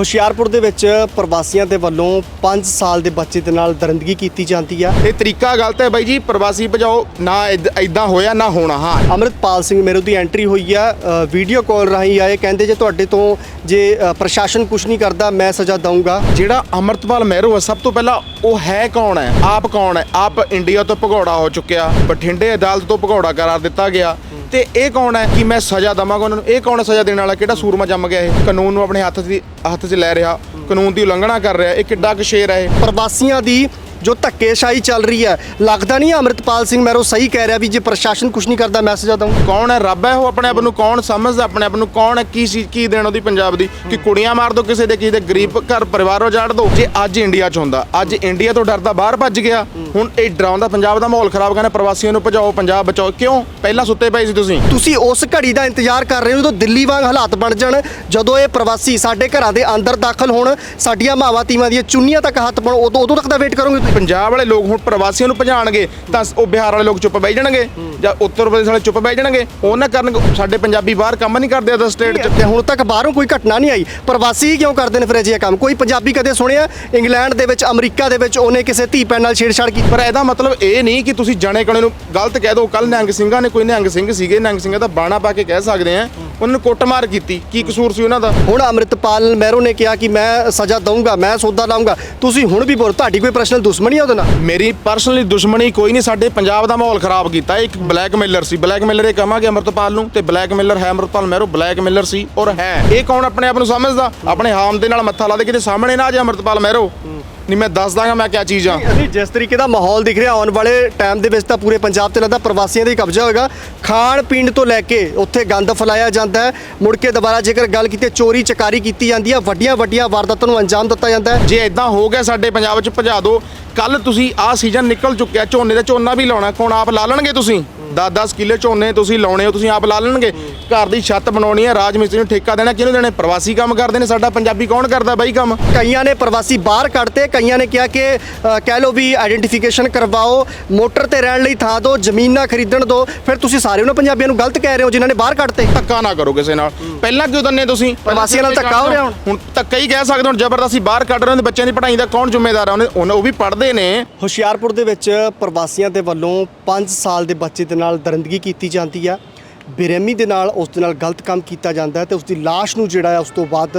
ਹੁਸ਼ਿਆਰਪੁਰ ਦੇ ਵਿੱਚ ਪ੍ਰਵਾਸੀਆਂ ਦੇ ਵੱਲੋਂ 5 ਸਾਲ ਦੇ ਬੱਚੇ ਦੇ ਨਾਲ ਦਰਿੰਦਗੀ ਕੀਤੀ ਜਾਂਦੀ ਆ। ਇਹ ਤਰੀਕਾ ਗਲਤ ਹੈ ਬਾਈ ਜੀ ਪ੍ਰਵਾਸੀ ਭਜਾਓ ਨਾ ਇਦਾਂ ਹੋਇਆ ਨਾ ਹੋਣਾ ਹਾਂ। ਅੰਮ੍ਰਿਤਪਾਲ ਸਿੰਘ ਮੇਰੂ ਦੀ ਐਂਟਰੀ ਹੋਈ ਆ। ਵੀਡੀਓ ਕਾਲ ਰਾਹੀਂ ਆਏ ਕਹਿੰਦੇ ਜੇ ਤੁਹਾਡੇ ਤੋਂ ਜੇ ਪ੍ਰਸ਼ਾਸਨ ਕੁਝ ਨਹੀਂ ਕਰਦਾ ਮੈਂ ਸਜ਼ਾ ਦਊਂਗਾ। ਜਿਹੜਾ ਅਮਰਤਪਾਲ ਮਹਿਰੋ ਹੈ ਸਭ ਤੋਂ ਪਹਿਲਾਂ ਉਹ ਹੈ ਕੌਣ ਹੈ? ਆਪ ਕੌਣ ਹੈ? ਆਪ ਇੰਡੀਆ ਤੋਂ ਭਗੌੜਾ ਹੋ ਚੁੱਕਿਆ। ਬਠਿੰਡੇ ਅਦਾਲਤ ਤੋਂ ਭਗੌੜਾ ਕਰਾਰ ਦਿੱਤਾ ਗਿਆ। ਤੇ ਇਹ ਕੌਣ ਹੈ ਕਿ ਮੈਂ ਸਜ਼ਾ ਦਵਾਂਗਾ ਉਹਨਾਂ ਨੂੰ? ਇਹ ਕੌਣ ਹੈ ਸਜ਼ਾ ਦੇਣ ਵਾਲਾ? ਕਿਹੜਾ ਸੂਰਮਾ ਜੰਮ ਗਿਆ ਇਹ? ਕਾਨੂੰਨ ਨੂੰ ਆਪਣੇ ਹੱਥ ਦੀ ਹੱਥ 'ਚ ਲੈ ਰਿਹਾ। ਕਾਨੂੰਨ ਦੀ ਉਲੰਘਣਾ ਕਰ ਰਿਹਾ। ਇਹ ਕਿੱਡਾ ਕੁ ਸ਼ੇਰ ਹੈ ਇਹ? ਪ੍ਰਵਾਸੀਆਂ ਦੀ ਜੋ ਧੱਕੇਸ਼ਾਹੀ ਚੱਲ ਰਹੀ ਹੈ ਲੱਗਦਾ ਨਹੀਂ ਅੰਮ੍ਰਿਤਪਾਲ ਸਿੰਘ ਮੈਰੋ ਸਹੀ ਕਹਿ ਰਿਹਾ ਵੀ ਜੇ ਪ੍ਰਸ਼ਾਸਨ ਕੁਝ ਨਹੀਂ ਕਰਦਾ ਮੈਂ ਸਜ਼ਾ ਦਊਂ ਕੌਣ ਹੈ? ਰੱਬ ਹੈ ਉਹ ਆਪਣੇ ਆਪ ਨੂੰ ਕੌਣ ਸਮਝਦਾ ਆਪਣੇ ਆਪ ਨੂੰ ਕੌਣ ਹੈ? ਕੀ ਸੀ ਕੀ ਦੇਣ ਉਹਦੀ ਪੰਜਾਬ ਦੀ? ਕਿ ਕੁੜੀਆਂ ਮਾਰ ਦੋ ਕਿਸੇ ਦੇ ਕਿਸੇ ਦੇ ਗਰੀਬ ਘਰ ਪਰਿਵਾਰ ਉਜਾੜ ਦੋ? ਜੇ ਅੱਜ ਇੰਡੀਆ 'ਚ ਹੁੰਦਾ ਅੱਜ ਇੰਡੀਆ ਤੋਂ ਡਰਦਾ ਬਾਹਰ ਭੱਜ ਗਿਆ ਹੁਣ ਇਹ ਡਰਾਉਂਦਾ ਪੰਜਾਬ ਦਾ ਮਾਹੌਲ ਖਰਾਬ ਕਰਨਾ ਪ੍ਰਵਾਸੀਆਂ ਨੂੰ ਭਜਾਓ ਪੰਜਾਬ ਬਚਾਓ। ਕਿਉਂ? ਪਹਿਲਾਂ ਸੁੱਤੇ ਪਏ ਸੀ ਤੁਸੀਂ। ਤੁਸੀਂ ਉਸ ਘੜੀ ਦਾ ਇੰਤਜ਼ਾਰ ਕਰ ਰਹੇ ਹੋ ਜਦੋਂ ਦਿੱਲੀ ਵਾਂਗ ਹਾਲਾਤ ਬਣ ਜਾਣ ਜਦੋਂ ਇਹ ਪ੍ਰਵਾਸੀ ਸਾਡੇ ਘਰਾਂ ਦੇ ਅੰਦਰ ਦਾਖਲ ਹੋਣ ਸਾਡੀਆਂ ਮਾਵਾਂ ਤੀਵਾਂ ਦੀਆਂ ਚੁੰਨੀਆਂ ਤੱਕ ਹੱਥ ਪਾਉਣ ਉਦੋਂ ਉਦੋਂ ਤੱਕ ਦਾ ਵੇਟ ਕਰੋਗੇ ਪੰਜਾਬ ਵਾਲੇ ਲੋਕ ਹੁਣ ਪ੍ਰਵਾਸੀਆਂ ਨੂੰ ਭਜਾਣਗੇ ਤਾਂ ਉਹ ਬਿਹਾਰ ਵਾਲੇ ਲੋਕ ਚੁੱਪ ਬਹਿ ਜਾਣਗੇ ਜਾਂ ਉੱਤਰ ਪ੍ਰਦੇਸ਼ ਵਾਲੇ ਚੁੱਪ ਬਹਿ ਜਾਣਗੇ ਉਹ ਨਾ ਕਰਨਗੇ ਸਾਡੇ ਪੰਜਾਬੀ ਬਾਹਰ ਕੰਮ ਨਹੀਂ ਕਰਦੇ ਅਦਰ ਸਟੇਟ 'ਚ। ਤੇ ਹੁਣ ਤੱਕ ਬਾਹਰੋਂ ਕੋਈ ਘਟਨਾ ਨਹੀਂ ਆਈ। ਪ੍ਰਵਾਸੀ ਕਿਉਂ ਕਰਦੇ ਨੇ ਫਿਰ ਅਜਿਹਾ ਕੰਮ? ਕੋਈ ਪੰਜਾਬੀ ਕਦੇ ਸੁਣਿਆ? ਇੰਗਲੈਂਡ ਦੇ ਵਿੱਚ ਅਮਰੀਕਾ ਦੇ ਵਿੱਚ ਉਹਨੇ ਕਿਸੇ ਧੀ ਭੈਣ ਨਾਲ ਛੇੜਛਾੜ ਕੀਤੀ? ਪਰ ਇਹਦਾ ਮਤਲਬ ਇਹ ਨਹੀਂ ਕਿ ਤੁਸੀਂ ਜਾਣੇ ਕਣੇ ਨੂੰ ਗਲਤ ਕਹਿ ਦਿਓ ਕੱਲ ਨਿਹੰਗ ਸਿੰਘਾਂ ਨੇ ਕੋਈ ਨਿਹੰਗ ਸਿੰਘ ਸੀਗੇ ਨਿਹੰਗ ਸਿੰਘਾਂ ਦਾ ਬਾਣਾ ਪਾ ਕੇ ਕਹਿ ਸਕਦੇ ਆ ਉਹਨਾਂ ਨੂੰ ਕੁੱਟਮਾਰ ਕੀਤੀ। ਕੀ ਕਸੂਰ ਸੀ ਉਹਨਾਂ ਦਾ? ਹੁਣ ਅੰਮ੍ਰਿਤਪਾਲ ਮਹਿਰੋ ਨੇ ਕਿਹਾ ਕਿ ਮੈਂ ਸਜ਼ਾ ਦਊਂਗਾ ਮੈਂ ਸੌਦਾ ਲਾਉਂਗਾ ਤੁਸੀਂ ਹੁਣ ਵੀ ਬੋਲ ਤੁਹਾਡੀ ਕੋਈ ਪਰਸਨਲ ਦੁਸ਼ਮਣੀ ਹੈ ਉਹਦੇ ਨਾਲ? ਮੇਰੀ ਪਰਸਨਲੀ ਦੁਸ਼ਮਣੀ ਕੋਈ ਨਹੀਂ, ਸਾਡੇ ਪੰਜਾਬ ਦਾ ਮਾਹੌਲ ਖਰਾਬ ਕੀਤਾ। ਇਹ ਇੱਕ ਬਲੈਕਮੇਲਰ ਸੀ। ਬਲੈਕਮੇਲਰ ਇਹ ਕਹਾਂਗੇ ਅਮਰਤਪਾਲ ਨੂੰ, ਤੇ ਬਲੈਕਮੇਲਰ ਹੈ ਅਮਰਤਪਾਲ ਮਹਿਰੋ ਬਲੈਕਮੇਲਰ ਸੀ ਔਰ ਹੈ। ਇਹ ਕੌਣ ਆਪਣੇ ਆਪ ਨੂੰ ਸਮਝਦਾ? ਆਪਣੇ ਹਾਮ ਦੇ ਨਾਲ ਮੱਥਾ ਲਾ ਦੇ, ਕਿਤੇ ਸਾਹਮਣੇ ਨਾ ਆ ਜਾ ਅਮਰਤਪਾਲ ਮਹਿਰੋ। ਨਹੀਂ ਮੈਂ ਦੱਸ ਦਾਂਗਾ ਮੈਂ ਕਿਆ ਚੀਜ਼ ਆ। ਅਸੀਂ ਜਿਸ ਤਰੀਕੇ ਦਾ ਮਾਹੌਲ ਦਿਖ ਰਿਹਾ ਆਉਣ ਵਾਲੇ ਟਾਈਮ ਦੇ ਵਿੱਚ ਤਾਂ ਪੂਰੇ ਪੰਜਾਬ ਤੇ ਲੱਗਦਾ ਪ੍ਰਵਾਸੀਆਂ ਦਾ ਹੀ ਕਬਜ਼ਾ ਹੋਏਗਾ। ਖਾਣ ਪੀਣ ਤੋਂ ਲੈ ਕੇ ਉੱਥੇ ਗੰਦ ਫੈਲਾਇਆ ਜਾਂਦਾ ਹੈ। ਮੁੜ ਕੇ ਦੁਬਾਰਾ ਜੇਕਰ ਗੱਲ ਕੀਤੀ ਚੋਰੀ ਚਕਾਰੀ ਕੀਤੀ ਜਾਂਦੀ ਹੈ ਵੱਡੀਆਂ ਵੱਡੀਆਂ ਵਾਰਦਾਤਾਂ ਨੂੰ ਅੰਜਾਮ ਦਿੱਤਾ ਜਾਂਦਾ ਹੈ। ਜੇ ਇਦਾਂ ਹੋ ਗਿਆ ਸਾਡੇ ਪੰਜਾਬ 'ਚ ਭਜਾ ਦਿਓ। ਕੱਲ ਤੁਸੀਂ ਆਹ ਸੀਜ਼ਨ ਨਿਕਲ ਚੁੱਕਿਆ ਝੋਨੇ ਦਾ ਝੋਨਾ ਵੀ ਲਾਉਣਾ ਕੌਣ ਆਪ ਲਾ ਲੈਣਗੇ ਤੁਸੀਂ? 10-10 ਕਿੱਲੇ ਝੋਨੇ ਤੁਸੀਂ ਲਾਉਣੇ ਹੋ ਤੁਸੀਂ ਆਪ ਲਾ ਲੈਣਗੇ। ਘਰ ਦੀ ਛੱਤ ਬਣਾਉਣੀ ਹੈ ਰਾਜ ਮਿਸਤਰੀ ਨੂੰ ਠੇਕਾ ਦੇਣਾ ਕਿਹਨੂੰ ਦੇਣਾ? ਪ੍ਰਵਾਸੀ ਕੰਮ ਕਰਦੇ ਨੇ ਸਾਡਾ ਪੰਜਾਬੀ ਕੌਣ ਕਰਦਾ ਬਾਈ ਕੰਮ? ਕਈਆਂ ਨੇ ਪ੍ਰਵਾਸੀ ਬਾਹਰ ਕੱਢਤੇ ਕਈਆਂ ਨੇ ਕਿਹਾ ਕਿ ਕਹਿ ਲਓ ਵੀ ਆਇਡੈਂਟੀਫਿਕੇਸ਼ਨ ਕਰਵਾਓ ਮੋਟਰ ਤੇ ਰਹਿਣ ਲਈ ਥਾਂ ਦਿਓ ਜ਼ਮੀਨ ਨਾ ਖਰੀਦਣ ਦਿਓ ਫਿਰ ਤੁਸੀਂ ਸਾਰੇ ਉਹਨਾਂ ਪੰਜਾਬੀਆਂ ਨੂੰ ਗਲਤ ਕਹਿ ਰਹੇ ਹੋ ਜਿਨ੍ਹਾਂ ਨੇ ਬਾਹਰ ਕੱਢਤੇ। ਧੱਕਾ ਨਾ ਕਰੋ ਕਿਸੇ ਨਾਲ। ਪਹਿਲਾਂ ਕਿਉਂ ਦੰਨੇ ਤੁਸੀਂ? ਪ੍ਰਵਾਸੀਆਂ ਨਾਲ ਧੱਕਾ ਹੋ ਰਿਹਾ ਹੁਣ? ਹੁਣ ਧੱਕਾ ਹੀ ਕਹਿ ਸਕਦੇ ਹੋ ਹੁਣ ਜ਼ਬਰਦਸਤੀ ਬਾਹਰ ਕੱਢ ਰਹੇ ਹੋ ਤੇ ਬੱਚਿਆਂ ਦੀ ਪੜ੍ਹਾਈ ਦਾ ਕੌਣ ਜ਼ਿੰਮੇਦਾਰ ਹੈ ਉਹਨੇ- ਉਹ ਵੀ ਪੜ੍ਹਦੇ ਨੇ। ਹੁਸ਼ਿਆਰਪੁਰ ਦੇ ਵਿੱਚ ਪ੍ਰਵਾਸੀਆਂ ਦੇ ਵੱਲੋਂ 5 ਸਾਲ ਦੇ ਬੱਚੇ ਦੇ ਨਾਲ ਦਰਿੰਦਗੀ ਕੀਤੀ ਜਾਂਦੀ ਆ। ਬੇਰਹਿਮੀ ਦੇ ਨਾਲ ਉਸ ਦੇ ਨਾਲ ਗਲਤ ਕੰਮ ਕੀਤਾ ਜਾਂਦਾ ਹੈ ਤੇ ਉਸ ਦੀ ਲਾਸ਼ ਨੂੰ ਜਿਹੜਾ ਹੈ ਉਸ ਤੋਂ ਬਾਅਦ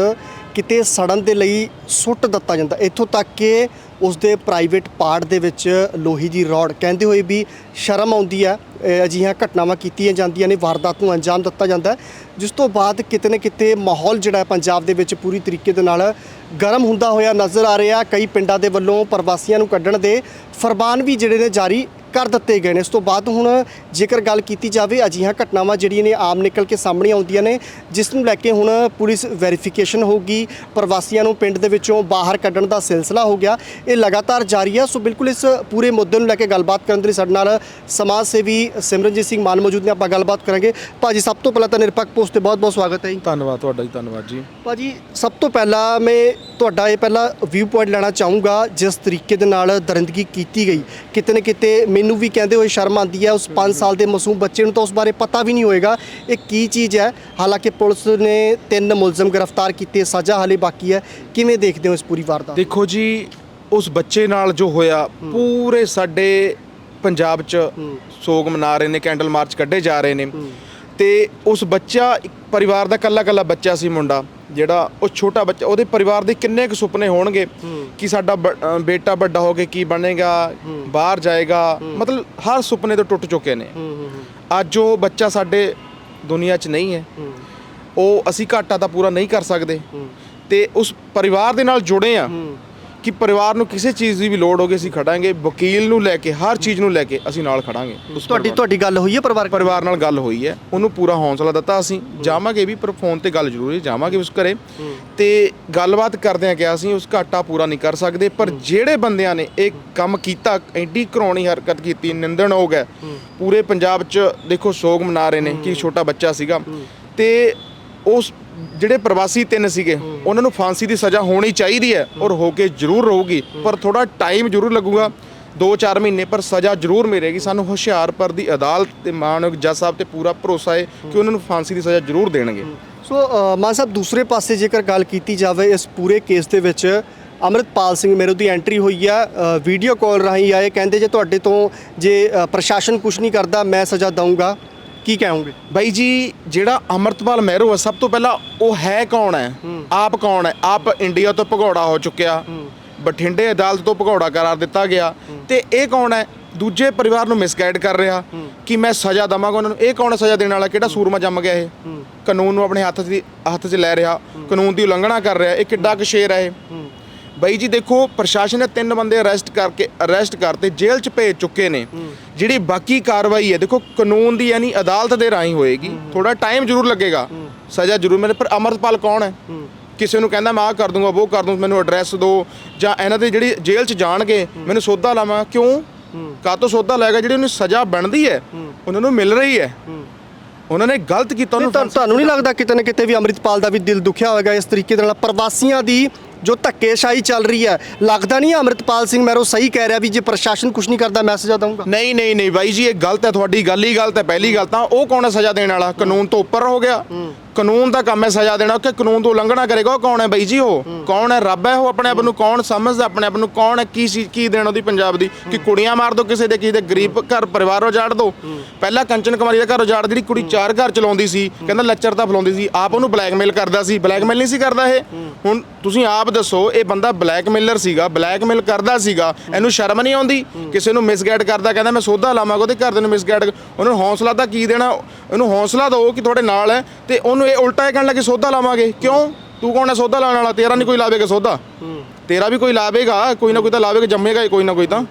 ਕਿਤੇ ਸੜਨ ਦੇ ਲਈ ਸੁੱਟ ਦਿੱਤਾ ਜਾਂਦਾ। ਇੱਥੋਂ ਤੱਕ ਕਿ ਉਸ ਦੇ ਪ੍ਰਾਈਵੇਟ ਪਾਰਟ ਦੇ ਵਿੱਚ ਲੋਹੀ ਦੀ ਰੋਡ ਕਹਿੰਦੇ ਹੋਏ ਵੀ ਸ਼ਰਮ ਆਉਂਦੀ ਹੈ ਅਜਿਹੀਆਂ ਘਟਨਾਵਾਂ ਕੀਤੀਆਂ ਜਾਂਦੀਆਂ ਨੇ, ਵਾਰਦਾਤ ਨੂੰ ਅੰਜਾਮ ਦਿੱਤਾ ਜਾਂਦਾ। ਜਿਸ ਤੋਂ ਬਾਅਦ ਕਿਤੇ ਨਾ ਕਿਤੇ ਮਾਹੌਲ ਜਿਹੜਾ ਪੰਜਾਬ ਦੇ ਵਿੱਚ ਪੂਰੀ ਤਰੀਕੇ ਦੇ ਨਾਲ ਗਰਮ ਹੁੰਦਾ ਹੋਇਆ ਨਜ਼ਰ ਆ ਰਿਹਾ। ਕਈ ਪਿੰਡਾਂ ਦੇ ਵੱਲੋਂ ਪ੍ਰਵਾਸੀਆਂ ਨੂੰ ਕੱਢਣ ਦੇ ਫਰਮਾਨ ਵੀ ਜਿਹੜੇ ਨੇ ਜਾਰੀ ਕਰ ਦਿੱਤੇ ਗਏ ਨੇ। ਇਸ ਤੋਂ ਬਾਅਦ ਹੁਣ ਜੇਕਰ ਗੱਲ ਕੀਤੀ ਜਾਵੇ ਅਜਿਹੀਆਂ ਘਟਨਾਵਾਂ ਜਿਹੜੀਆਂ ਨੇ ਆਮ ਨਿਕਲ ਕੇ ਸਾਹਮਣੇ ਆਉਂਦੀਆਂ ਨੇ ਜਿਸ ਨੂੰ ਲੈ ਕੇ ਹੁਣ ਪੁਲਿਸ ਵੈਰੀਫਿਕੇਸ਼ਨ ਹੋਊਗੀ ਪ੍ਰਵਾਸੀਆਂ ਨੂੰ ਪਿੰਡ ਦੇ ਵਿੱਚੋਂ ਬਾਹਰ ਕੱਢਣ ਦਾ ਸਿਲਸਿਲਾ ਹੋ ਗਿਆ। ਇਹ ਲਗਾਤਾਰ ਜਾਰੀ ਹੈ ਸੋ ਬਿਲਕੁਲ ਇਸ ਪੂਰੇ ਮੁੱਦੇ ਨੂੰ ਲੈ ਕੇ ਗੱਲਬਾਤ ਕਰਨ ਦੇ ਲਈ ਸਾਡੇ ਨਾਲ ਸਮਾਜ ਸੇਵੀ ਸਿਮਰਨਜੀਤ ਸਿੰਘ ਮਾਨ ਮੌਜੂਦ ਨੇ। ਆਪਾਂ ਗੱਲਬਾਤ ਕਰਾਂਗੇ। ਭਾਜੀ ਸਭ ਤੋਂ ਪਹਿਲਾਂ ਤਾਂ ਨਿਰਪੱਖ ਪੋਸਟ ਤੇ ਬਹੁਤ-ਬਹੁਤ ਸਵਾਗਤ ਹੈ ਜੀ। ਧੰਨਵਾਦ ਤੁਹਾਡਾ ਜੀ ਧੰਨਵਾਦ ਜੀ। ਭਾਜੀ ਸਭ ਤੋਂ ਪਹਿਲਾਂ ਮੈਂ ਤੁਹਾਡਾ ਇਹ ਪਹਿਲਾ ਵਿਊ ਪੁਆਇੰਟ ਲੈਣਾ ਚਾਹੂੰਗਾ ਜਿਸ ਤਰੀਕੇ ਦੇ ਨਾਲ ਦਰਿੰਦਗੀ ਕੀਤੀ ਗਈ। ਕਿਤੇ ਨਾ ਕਿਤੇ ਮੈਨੂੰ ਵੀ ਕਹਿੰਦੇ ਹੋਏ ਸ਼ਰਮ ਆਉਂਦੀ ਹੈ। ਉਸ 5 ਸਾਲ ਦੇ ਮਾਸੂਮ ਬੱਚੇ ਨੂੰ ਤਾਂ ਉਸ ਬਾਰੇ ਪਤਾ ਵੀ ਨਹੀਂ ਹੋਏਗਾ। ਇਹ ਕੀ ਚੀਜ਼ ਹੈ? ਹਾਲਾਂਕਿ ਪੁਲਿਸ ਨੇ ਤਿੰਨ ਮੁਲਜ਼ਮ ਗ੍ਰਿਫਤਾਰ ਕੀਤੇ ਸਜ਼ਾ ਹਾਲੇ ਬਾਕੀ ਹੈ। ਕਿਵੇਂ ਦੇਖਦੇ ਹੋ ਇਸ ਪੂਰੀ ਵਾਰਦਾਤ? ਦੇਖੋ ਜੀ ਉਸ ਬੱਚੇ ਨਾਲ ਜੋ ਹੋਇਆ ਪੂਰੇ ਸਾਡੇ ਪੰਜਾਬ 'ਚ ਸੋਗ ਮਨਾ ਰਹੇ ਨੇ ਕੈਂਡਲ ਮਾਰਚ ਕੱਢੇ ਜਾ ਰਹੇ ਨੇ। ਤੇ ਉਸ ਬੱਚਾ ਪਰਿਵਾਰ ਦਾ ਕੱਲਾ ਕੱਲਾ ਬੱਚਾ ਸੀ ਮੁੰਡਾ। ਜਿਹੜਾ ਉਹ ਛੋਟਾ ਬੱਚਾ ਉਹਦੇ ਪਰਿਵਾਰ ਦੇ ਕਿੰਨੇ ਕੁ ਸੁਪਨੇ ਹੋਣਗੇ ਕਿ ਸਾਡਾ ਬੇਟਾ ਵੱਡਾ ਹੋ ਕੇ ਕੀ ਬਣੇਗਾ ਬਾਹਰ ਜਾਏਗਾ। ਮਤਲਬ ਹਰ ਸੁਪਨੇ ਤੋਂ ਟੁੱਟ ਚੁੱਕੇ ਨੇ। ਅੱਜ ਉਹ ਬੱਚਾ ਸਾਡੇ ਦੁਨੀਆ 'ਚ ਨਹੀਂ ਹੈ। ਉਹ ਅਸੀਂ ਘਾਟਾ ਤਾਂ ਪੂਰਾ ਨਹੀਂ ਕਰ ਸਕਦੇ। ਤੇ ਉਸ ਪਰਿਵਾਰ ਦੇ ਨਾਲ ਜੁੜੇ ਆ ਕਿ ਪਰਿਵਾਰ ਨੂੰ ਕਿਸੇ ਚੀਜ਼ ਦੀ ਵੀ ਲੋੜ ਹੋਵੇ ਅਸੀਂ ਖੜਾਂਗੇ ਵਕੀਲ ਨੂੰ ਲੈ ਕੇ ਹਰ ਚੀਜ਼ ਨੂੰ ਲੈ ਕੇ ਅਸੀਂ ਨਾਲ ਖੜਾਂਗੇ। ਉਸ ਤੁਹਾਡੀ ਪਰਿਵਾਰ- ਤੁਹਾਡੀ ਗੱਲ ਹੋਈ ਹੈ ਪਰਿਵਾਰਕ ਪਰਿਵਾਰ ਨਾਲ ਗੱਲ ਹੋਈ ਹੈ ਉਹਨੂੰ ਪੂਰਾ ਹੌਸਲਾ ਦਿੱਤਾ ਅਸੀਂ। ਜਾਵਾਂਗੇ ਵੀ ਪਰ ਫੋਨ ਤੇ ਗੱਲ ਜ਼ਰੂਰੀ ਜਾਵਾਂਗੇ ਉਸ ਘਰੇ। ਤੇ ਗੱਲਬਾਤ ਕਰਦੇ ਆ ਕਿ ਅਸੀਂ ਉਸ ਘਾਟਾ ਪੂਰਾ ਨਹੀਂ ਕਰ ਸਕਦੇ ਪਰ ਜਿਹੜੇ ਬੰਦਿਆਂ ਨੇ ਇਹ ਕੰਮ ਕੀਤਾ ਐਡੀ ਘਰੋਣੀ ਹਰਕਤ ਕੀਤੀ ਨਿੰਦਣਯੋਗ ਹੈ ਪੂਰੇ ਪੰਜਾਬ 'ਚ ਦੇਖੋ ਸੋਗ ਮਨਾ ਰਹੇ ਨੇ ਕਿ ਛੋਟਾ ਬੱਚਾ ਸੀਗਾ। ਤੇ ਉਸ ਜਿਹੜੇ ਪ੍ਰਵਾਸੀ ਤਿੰਨ ਸੀਗੇ ਉਹਨਾਂ ਨੂੰ ਫਾਂਸੀ ਦੀ ਸਜ਼ਾ ਹੋਣੀ ਚਾਹੀਦੀ ਹੈ ਔਰ ਹੋ ਕੇ ਜ਼ਰੂਰ ਰਹੂਗੀ ਪਰ ਥੋੜਾ ਟਾਈਮ ਜ਼ਰੂਰ ਲੱਗੂਗਾ 2-4 ਮਹੀਨੇ ਪਰ ਸਜ਼ਾ ਜ਼ਰੂਰ ਮਿਲੇਗੀ। ਸਾਨੂੰ ਹੁਸ਼ਿਆਰਪੁਰ ਦੀ ਅਦਾਲਤ ਤੇ ਮਾਨਯੋਗ ਜੱਜ ਸਾਹਿਬ ਤੇ ਪੂਰਾ ਭਰੋਸਾ ਹੈ ਕਿ ਉਹਨਾਂ ਨੂੰ ਫਾਂਸੀ ਦੀ ਸਜ਼ਾ ਜ਼ਰੂਰ ਦੇਣਗੇ। ਸੋ ਮਾਨ ਸਾਹਿਬ ਦੂਸਰੇ ਪਾਸੇ ਜੇਕਰ ਗੱਲ ਕੀਤੀ ਜਾਵੇ ਇਸ ਪੂਰੇ ਕੇਸ ਦੇ ਵਿੱਚ ਅੰਮ੍ਰਿਤਪਾਲ ਸਿੰਘ ਮੇਰੋ ਦੀ ਐਂਟਰੀ ਹੋਈ ਆ ਵੀਡੀਓ ਕਾਲ ਰਾਹੀਂ ਆਏ ਕਹਿੰਦੇ ਜੇ ਤੁਹਾਡੇ ਤੋਂ ਜੇ ਪ੍ਰਸ਼ਾਸਨ ਕੁਝ ਨਹੀਂ ਕਰਦਾ ਮੈਂ ਸਜ਼ਾ ਦਊਂਗਾ। ਕੀ ਕਹੋਗੇ? ਬਾਈ ਜੀ ਜਿਹੜਾ ਅਮਰਤਪਾਲ ਮਹਿਰੋ ਹੈ ਸਭ ਤੋਂ ਪਹਿਲਾਂ ਉਹ ਹੈ ਕੌਣ ਹੈ? ਆਪ ਕੌਣ ਹੈ? ਆਪ ਇੰਡੀਆ ਤੋਂ ਭਗੌੜਾ ਹੋ ਚੁੱਕਿਆ। ਬਠਿੰਡੇ ਅਦਾਲਤ ਤੋਂ ਭਗੌੜਾ ਕਰਾਰ ਦਿੱਤਾ ਗਿਆ। ਤੇ ਇਹ ਕੌਣ ਹੈ? ਦੂਜੇ ਪਰਿਵਾਰ ਨੂੰ ਮਿਸਗਾਈਡ ਕਰ ਰਿਹਾ ਕਿ ਮੈਂ ਸਜ਼ਾ ਦਵਾਂਗਾ ਉਹਨਾਂ ਨੂੰ। ਇਹ ਕੌਣ ਹੈ ਸਜ਼ਾ ਦੇਣ ਵਾਲਾ? ਕਿਹੜਾ ਸੂਰਮਾ ਜੰਮ ਗਿਆ ਇਹ? ਕਾਨੂੰਨ ਨੂੰ ਆਪਣੇ ਹੱਥ 'ਚ ਹੱਥ 'ਚ ਲੈ ਰਿਹਾ। ਕਾਨੂੰਨ ਦੀ ਉਲੰਘਣਾ ਕਰ ਰਿਹਾ। ਇਹ ਕਿੱਡਾ ਕੁ ਸ਼ੇਰ ਹੈ ਇਹ? ਬਾਈ ਜੀ ਦੇਖੋ ਪ੍ਰਸ਼ਾਸਨ ਨੇ ਤਿੰਨ ਬੰਦੇ ਅਰੈਸਟ ਕਰਕੇ ਅਰੈਸਟ ਕਰਤੇ ਜੇਲ੍ਹ 'ਚ ਭੇਜ ਚੁੱਕੇ ਨੇ। ਜਿਹੜੀ ਬਾਕੀ ਕਾਰਵਾਈ ਹੈ ਦੇਖੋ ਕਾਨੂੰਨ ਦੀ ਯਾਨੀ ਅਦਾਲਤ ਦੇ ਰਾਹੀਂ ਹੋਏਗੀ। ਥੋੜਾ ਟਾਈਮ ਜ਼ਰੂਰ ਲੱਗੇਗਾ। ਸਜ਼ਾ ਜ਼ਰੂਰ ਮਿਲੇ ਪਰ ਅਮਰਪਾਲ ਕੌਣ ਹੈ? ਕਿਸੇ ਨੂੰ ਕਹਿੰਦਾ ਮੈਂ ਕਰ ਦੂੰਗਾ ਉਹ ਕਰ ਦੂੰ ਮੈਨੂੰ ਐਡਰੈਸ ਦਿਓ ਜਾਂ ਇਹਨਾਂ ਦੇ ਜਿਹੜੀ ਜੇਲ੍ਹ 'ਚ ਜਾਣਗੇ ਮੈਨੂੰ ਸੌਦਾ ਲਾਵਾਂ। ਕਿਉਂ? ਕਾਹਤੋਂ ਸੌਦਾ ਲੈਗਾ ਜਿਹੜੀ ਉਹਨੂੰ ਸਜ਼ਾ ਬਣਦੀ ਹੈ ਉਹਨਾਂ ਨੂੰ ਮਿਲ ਰਹੀ ਹੈ। ਉਹਨਾਂ ਨੇ ਗਲਤ ਕੀਤਾ ਉਹਨੂੰ ਤੁਹਾਨੂੰ ਤੁਹਾਨੂੰ ਨਹੀਂ ਲੱਗਦਾ ਕਿਤੇ ਨਾ ਕਿਤੇ ਵੀ ਅੰਮ੍ਰਿਤਪਾਲ ਦਾ ਵੀ ਦਿਲ ਦੁਖਿਆ ਹੋਵੇਗਾ ਇਸ ਤਰੀਕੇ ਦੇ ਨਾਲ? ਪ੍ਰਵਾਸੀਆਂ ਦੀ ਜੋ ਧੱਕੇਸ਼ਾਹੀ ਚੱਲ ਰਹੀ ਹੈ ਲੱਗਦਾ ਨਹੀਂ ਅੰਮ੍ਰਿਤਪਾਲ ਸਿੰਘ ਮੈਰੋ ਸਹੀ ਕਹਿ ਰਿਹਾ ਵੀ ਜੇ ਪ੍ਰਸ਼ਾਸਨ ਕੁਝ ਨਹੀਂ ਕਰਦਾ ਮੈਂ ਸਜ਼ਾ ਦਊਂਗਾ? ਨਹੀਂ ਨਹੀਂ ਨਹੀਂ ਬਾਈ ਜੀ ਇਹ ਗਲਤ ਹੈ ਤੁਹਾਡੀ ਗੱਲ ਹੀ ਗਲਤ ਹੈ ਪਹਿਲੀ ਗੱਲ ਤਾਂ ਉਹ ਕੌਣ ਹੈ ਸਜ਼ਾ ਦੇਣ ਵਾਲਾ? ਕਾਨੂੰਨ ਤੋਂ ਉੱਪਰ ਹੋ ਗਿਆ। ਕਾਨੂੰਨ ਦਾ ਕੰਮ ਹੈ ਸਜ਼ਾ ਦੇਣਾ ਕਿ ਕਾਨੂੰਨ ਤੋਂ ਉਲੰਘਣਾ ਕਰੇਗਾ ਉਹ ਕੌਣ ਹੈ ਬਾਈ ਜੀ ਉਹ? ਕੌਣ ਹੈ ਰੱਬ ਹੈ ਉਹ ਆਪਣੇ ਆਪ ਨੂੰ? ਕੌਣ ਸਮਝਦਾ ਆਪਣੇ ਆਪ ਨੂੰ? ਕੌਣ ਹੈ ਕੀ ਸੀ ਕੀ ਦੇਣ ਉਹਦੀ ਪੰਜਾਬ ਦੀ? ਕਿ ਕੁੜੀਆਂ ਮਾਰ ਦੋ ਕਿਸੇ ਦੇ ਕਿਸੇ ਦੇ ਗਰੀਬ ਘਰ ਪਰਿਵਾਰ ਉਜਾੜ ਦੋ? ਪਹਿਲਾਂ ਕੰਚਨ ਕੁਮਾਰੀ ਦਾ ਘਰ ਉਜਾੜ ਜਿਹੜੀ ਕੁੜੀ ਚਾਰ ਘਰ ਚਲਾਉਂਦੀ ਸੀ ਕਹਿੰਦਾ ਲੱਚਰ ਤਾਂ ਫਲਾਉਂਦੀ ਸੀ ਆਪ ਉਹਨੂੰ ਬਲੈਕਮੇਲ ਕਰਦਾ ਸੀ ਬਲੈਕਮੇਲ ਨਹੀਂ ਸੀ ਕਰਦਾ ਇਹ। ਹੁਣ ਤੁਸੀਂ ਆਪ ਦੱਸੋ, ਇਹ ਬੰਦਾ ਬਲੈਕਮੇਲਰ ਸੀਗਾ ਬਲੈਕਮੇਲ ਕਰਦਾ ਸੀਗਾ, ਇਹਨੂੰ ਸ਼ਰਮ ਨਹੀਂ ਆਉਂਦੀ? ਕਿਸੇ ਨੂੰ ਮਿਸਗਾਈਡ ਕਰਦਾ, ਕਹਿੰਦਾ ਮੈਂ ਸੋਧਾ ਲਾਵਾਂਗਾ, ਉਹਦੇ ਘਰ ਦੇ ਨੂੰ ਮਿਸਗਾਈਡ ਉਹਨੂੰ ਹੌਸਲਾ ਤਾਂ ਕੀ ਦੇਣਾ? ਉਹਨੂੰ ਹੌਸਲਾ ਦਿਓ ਕਿ ਤੁਹਾਡੇ ਨਾਲ ਹੈ ਤੇ ਉਹਨੂੰ ਇਹ ਉਲਟਾ ਇਹ ਕਹਿਣ ਲੱਗੇ, ਸੋਧਾ ਲਾਵਾਂਗੇ। ਕਿਉਂ? ਤੂੰ ਕੌਣ ਹੈ? ਸੋਧਾ ਲਾਉਣ ਵਾਲਾ, ਤੇਰਾ ਨਹੀਂ ਕੋਈ ਲਾਵੇਗਾ ਸੋਧਾ। ਤੇਰਾ ਵੀ ਕੋਈ ਲਾਵੇਗਾ, ਕੋਈ ਨਾ ਕੋਈ ਤਾਂ ਲਾਵੇਗਾ, ਜੰਮੇਗਾ ਹੀ ਕੋਈ ਨਾ ਕੋਈ ਤਾਂ।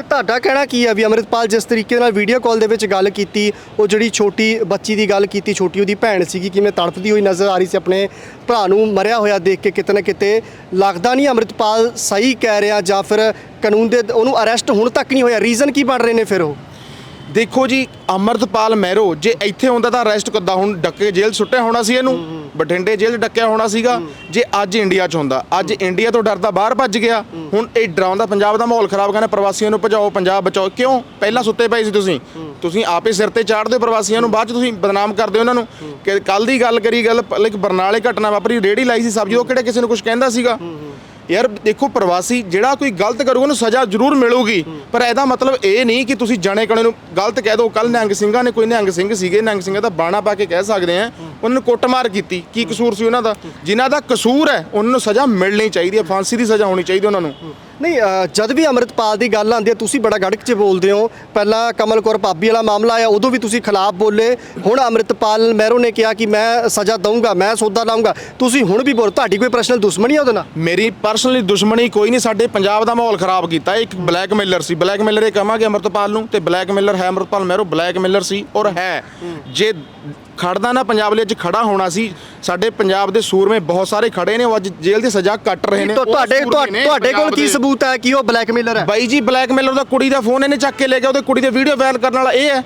ਤੇ ਤੁਹਾਡਾ ਕਹਿਣਾ ਕੀ ਹੈ ਵੀ ਅੰਮ੍ਰਿਤਪਾਲ ਜਿਸ ਤਰੀਕੇ ਨਾਲ ਵੀਡੀਓ ਕਾਲ ਦੇ ਵਿੱਚ ਗੱਲ ਕੀਤੀ ਉਹ ਜਿਹੜੀ ਛੋਟੀ ਬੱਚੀ ਦੀ ਗੱਲ ਕੀਤੀ ਛੋਟੀ ਉਹਦੀ ਭੈਣ ਸੀਗੀ ਕਿਵੇਂ ਤੜਫਦੀ ਹੋਈ ਨਜ਼ਰ ਆ ਰਹੀ ਸੀ ਆਪਣੇ ਭਰਾ ਨੂੰ ਮਰਿਆ ਹੋਇਆ ਦੇਖ ਕੇ ਕਿਤੇ ਨਾ ਕਿਤੇ ਲੱਗਦਾ ਨਹੀਂ ਅੰਮ੍ਰਿਤਪਾਲ ਸਹੀ ਕਹਿ ਰਿਹਾ ਜਾਂ ਫਿਰ ਕਾਨੂੰਨ ਦੇ ਉਹਨੂੰ ਅਰੈਸਟ ਹੁਣ ਤੱਕ ਨਹੀਂ ਹੋਇਆ ਰੀਜ਼ਨ ਕੀ ਬਣ ਰਹੇ ਨੇ ਫਿਰ ਉਹ? ਦੇਖੋ ਜੀ ਅਮਰਤਪਾਲ ਮਹਿਰੋ ਜੇ ਇੱਥੇ ਹੁੰਦਾ ਤਾਂ ਅਰੈਸਟ ਕਿੱਦਾਂ ਹੁਣ ਡੱਕੇ ਜੇਲ੍ਹ ਸੁੱਟਿਆ ਹੋਣਾ ਸੀ ਇਹਨੂੰ। ਬਠਿੰਡੇ ਜੇਲ੍ਹ ਡੱਕਿਆ ਹੋਣਾ ਸੀਗਾ ਜੇ ਅੱਜ ਇੰਡੀਆ 'ਚ ਹੁੰਦਾ। ਅੱਜ ਇੰਡੀਆ ਤੋਂ ਡਰਦਾ ਬਾਹਰ ਭੱਜ ਗਿਆ। ਹੁਣ ਇਹ ਡਰਾਉਂਦਾ ਪੰਜਾਬ ਦਾ ਮਾਹੌਲ ਖਰਾਬ ਕਰਨਾ ਪ੍ਰਵਾਸੀਆਂ ਨੂੰ ਭਜਾਓ ਪੰਜਾਬ ਬਚਾਓ। ਕਿਉਂ? ਪਹਿਲਾਂ ਸੁੱਤੇ ਪਏ ਸੀ ਤੁਸੀਂ। ਤੁਸੀਂ ਆਪੇ ਸਿਰ ਤੇ ਚਾੜਦੇ ਪ੍ਰਵਾਸੀਆਂ ਨੂੰ ਬਾਅਦ 'ਚ ਤੁਸੀਂ ਬਦਨਾਮ ਕਰਦੇ ਹੋ ਉਹਨਾਂ ਨੂੰ। ਕਿ ਕੱਲ ਦੀ ਗੱਲ ਕਰੀ ਗੱਲ ਲਾਈਕ ਬਰਨਾਲੇ ਘਟਨਾ ਵਾਪਰੀ ਰੇੜੀ ਲਾਈ ਸੀ ਸਬਜ਼ੀ ਉਹ ਕਿਹੜੇ ਕਿਸੇ ਨੂੰ ਕੁਝ ਕਹਿੰਦਾ ਸੀਗਾ? ਯਾਰ ਦੇਖੋ ਪ੍ਰਵਾਸੀ ਜਿਹੜਾ ਕੋਈ ਗਲਤ ਕਰੂਗਾ ਉਹਨੂੰ ਸਜ਼ਾ ਜ਼ਰੂਰ ਮਿਲੂਗੀ। ਪਰ ਇਹਦਾ ਮਤਲਬ ਇਹ ਨਹੀਂ ਕਿ ਤੁਸੀਂ ਜਣੇ ਕਣੇ ਨੂੰ ਗਲਤ ਕਹਿ ਦਿਓ ਕੱਲ ਨਿਹੰਗ ਸਿੰਘਾਂ ਨੇ ਕੋਈ ਨਿਹੰਗ ਸਿੰਘ ਸੀਗੇ, ਨਿਹੰਗ ਸਿੰਘਾਂ ਦਾ ਬਾਣਾ ਪਾ ਕੇ ਕਹਿ ਸਕਦੇ ਆ ਉਹਨਾਂ ਨੂੰ ਕੁੱਟਮਾਰ ਕੀਤੀ। ਕੀ ਕਸੂਰ ਸੀ ਉਹਨਾਂ ਦਾ? ਜਿਨ੍ਹਾਂ ਦਾ ਕਸੂਰ ਹੈ, ਉਹਨਾਂ ਨੂੰ ਸਜ਼ਾ ਮਿਲਣੀ ਚਾਹੀਦੀ ਹੈ, ਫਾਂਸੀ ਦੀ ਸਜ਼ਾ ਹੋਣੀ ਚਾਹੀਦੀ ਉਹਨਾਂ ਨੂੰ। ਨਹੀਂ ਜਦ ਵੀ ਅੰਮ੍ਰਿਤਪਾਲ ਦੀ ਗੱਲ ਆਉਂਦੀ ਹੈ ਤੁਸੀਂ ਬੜਾ ਗੜਕ 'ਚ ਬੋਲਦੇ ਹੋ। ਪਹਿਲਾਂ ਕਮਲ ਕੌਰ ਭਾਬੀ ਵਾਲਾ ਮਾਮਲਾ ਆਇਆ ਉਦੋਂ ਵੀ ਤੁਸੀਂ ਖਿਲਾਫ ਬੋਲੇ। ਹੁਣ ਅੰਮ੍ਰਿਤਪਾਲ ਮਹਿਰੋ ਨੇ ਕਿਹਾ ਕਿ ਮੈਂ ਸਜ਼ਾ ਦਊਂਗਾ ਮੈਂ ਸੌਦਾ ਲਾਉਂਗਾ ਤੁਸੀਂ ਹੁਣ ਵੀ ਬੋਲ ਤੁਹਾਡੀ ਕੋਈ ਪਰਸਨਲ ਦੁਸ਼ਮਣੀ ਹੈ ਉਹਦੇ ਨਾਲ? ਮੇਰੀ ਪਰਸਨਲੀ ਦੁਸ਼ਮਣੀ ਕੋਈ ਨਹੀਂ ਸਾਡੇ ਪੰਜਾਬ ਦਾ ਮਾਹੌਲ ਖਰਾਬ ਕੀਤਾ। ਇੱਕ ਬਲੈਕਮੇਲਰ ਸੀ। ਬਲੈਕਮੇਲਰ ਇਹ ਕਹਾਂਗੇ ਅਮਰਤਪਾਲ ਨੂੰ ਤੇ ਬਲੈਕਮੇਲਰ ਹੈ ਅਮਰਤਪਾਲ ਮਹਿਰੋ ਬਲੈਕਮੇਲਰ ਸੀ ਔਰ ਹੈ। ਜੇ ਖੜਦਾ ਨਾ ਪੰਜਾਬ ਲਈ ਅੱਜ ਖੜਾ ਹੋਣਾ ਸੀ ਸਾਡੇ ਪੰਜਾਬ ਦੇ ਸੂਰਮੇ ਬਹੁਤ ਸਾਰੇ ਖੜੇ ਨੇ ਉਹ ਅੱਜ ਜੇਲ੍ਹ ਦੀ ਸਜ਼ਾ ਕੱਟ ਰਹੇ ਨੇ ਤੁਹਾਡੇ ਤੁਹਾਡੇ ਕੋਲ ਕੀ ਦੇ। ਸਬੂਤ ਹੈ ਕਿ ਉਹ ਬਲੈਕਮੇਲਰ ਹੈ? ਬਾਈ ਜੀ ਬਲੈਕਮੇਲਰ ਦਾ ਕੁੜੀ ਦਾ ਫੋਨ ਇਹਨੇ ਚੱਕ ਕੇ ਲੈ ਗਿਆ, ਉਹਦੇ ਕੁੜੀ ਦੇ ਵੀਡੀਓ ਵਾਇਰਲ ਕਰਨ ਵਾਲਾ ਇਹ ਹੈ।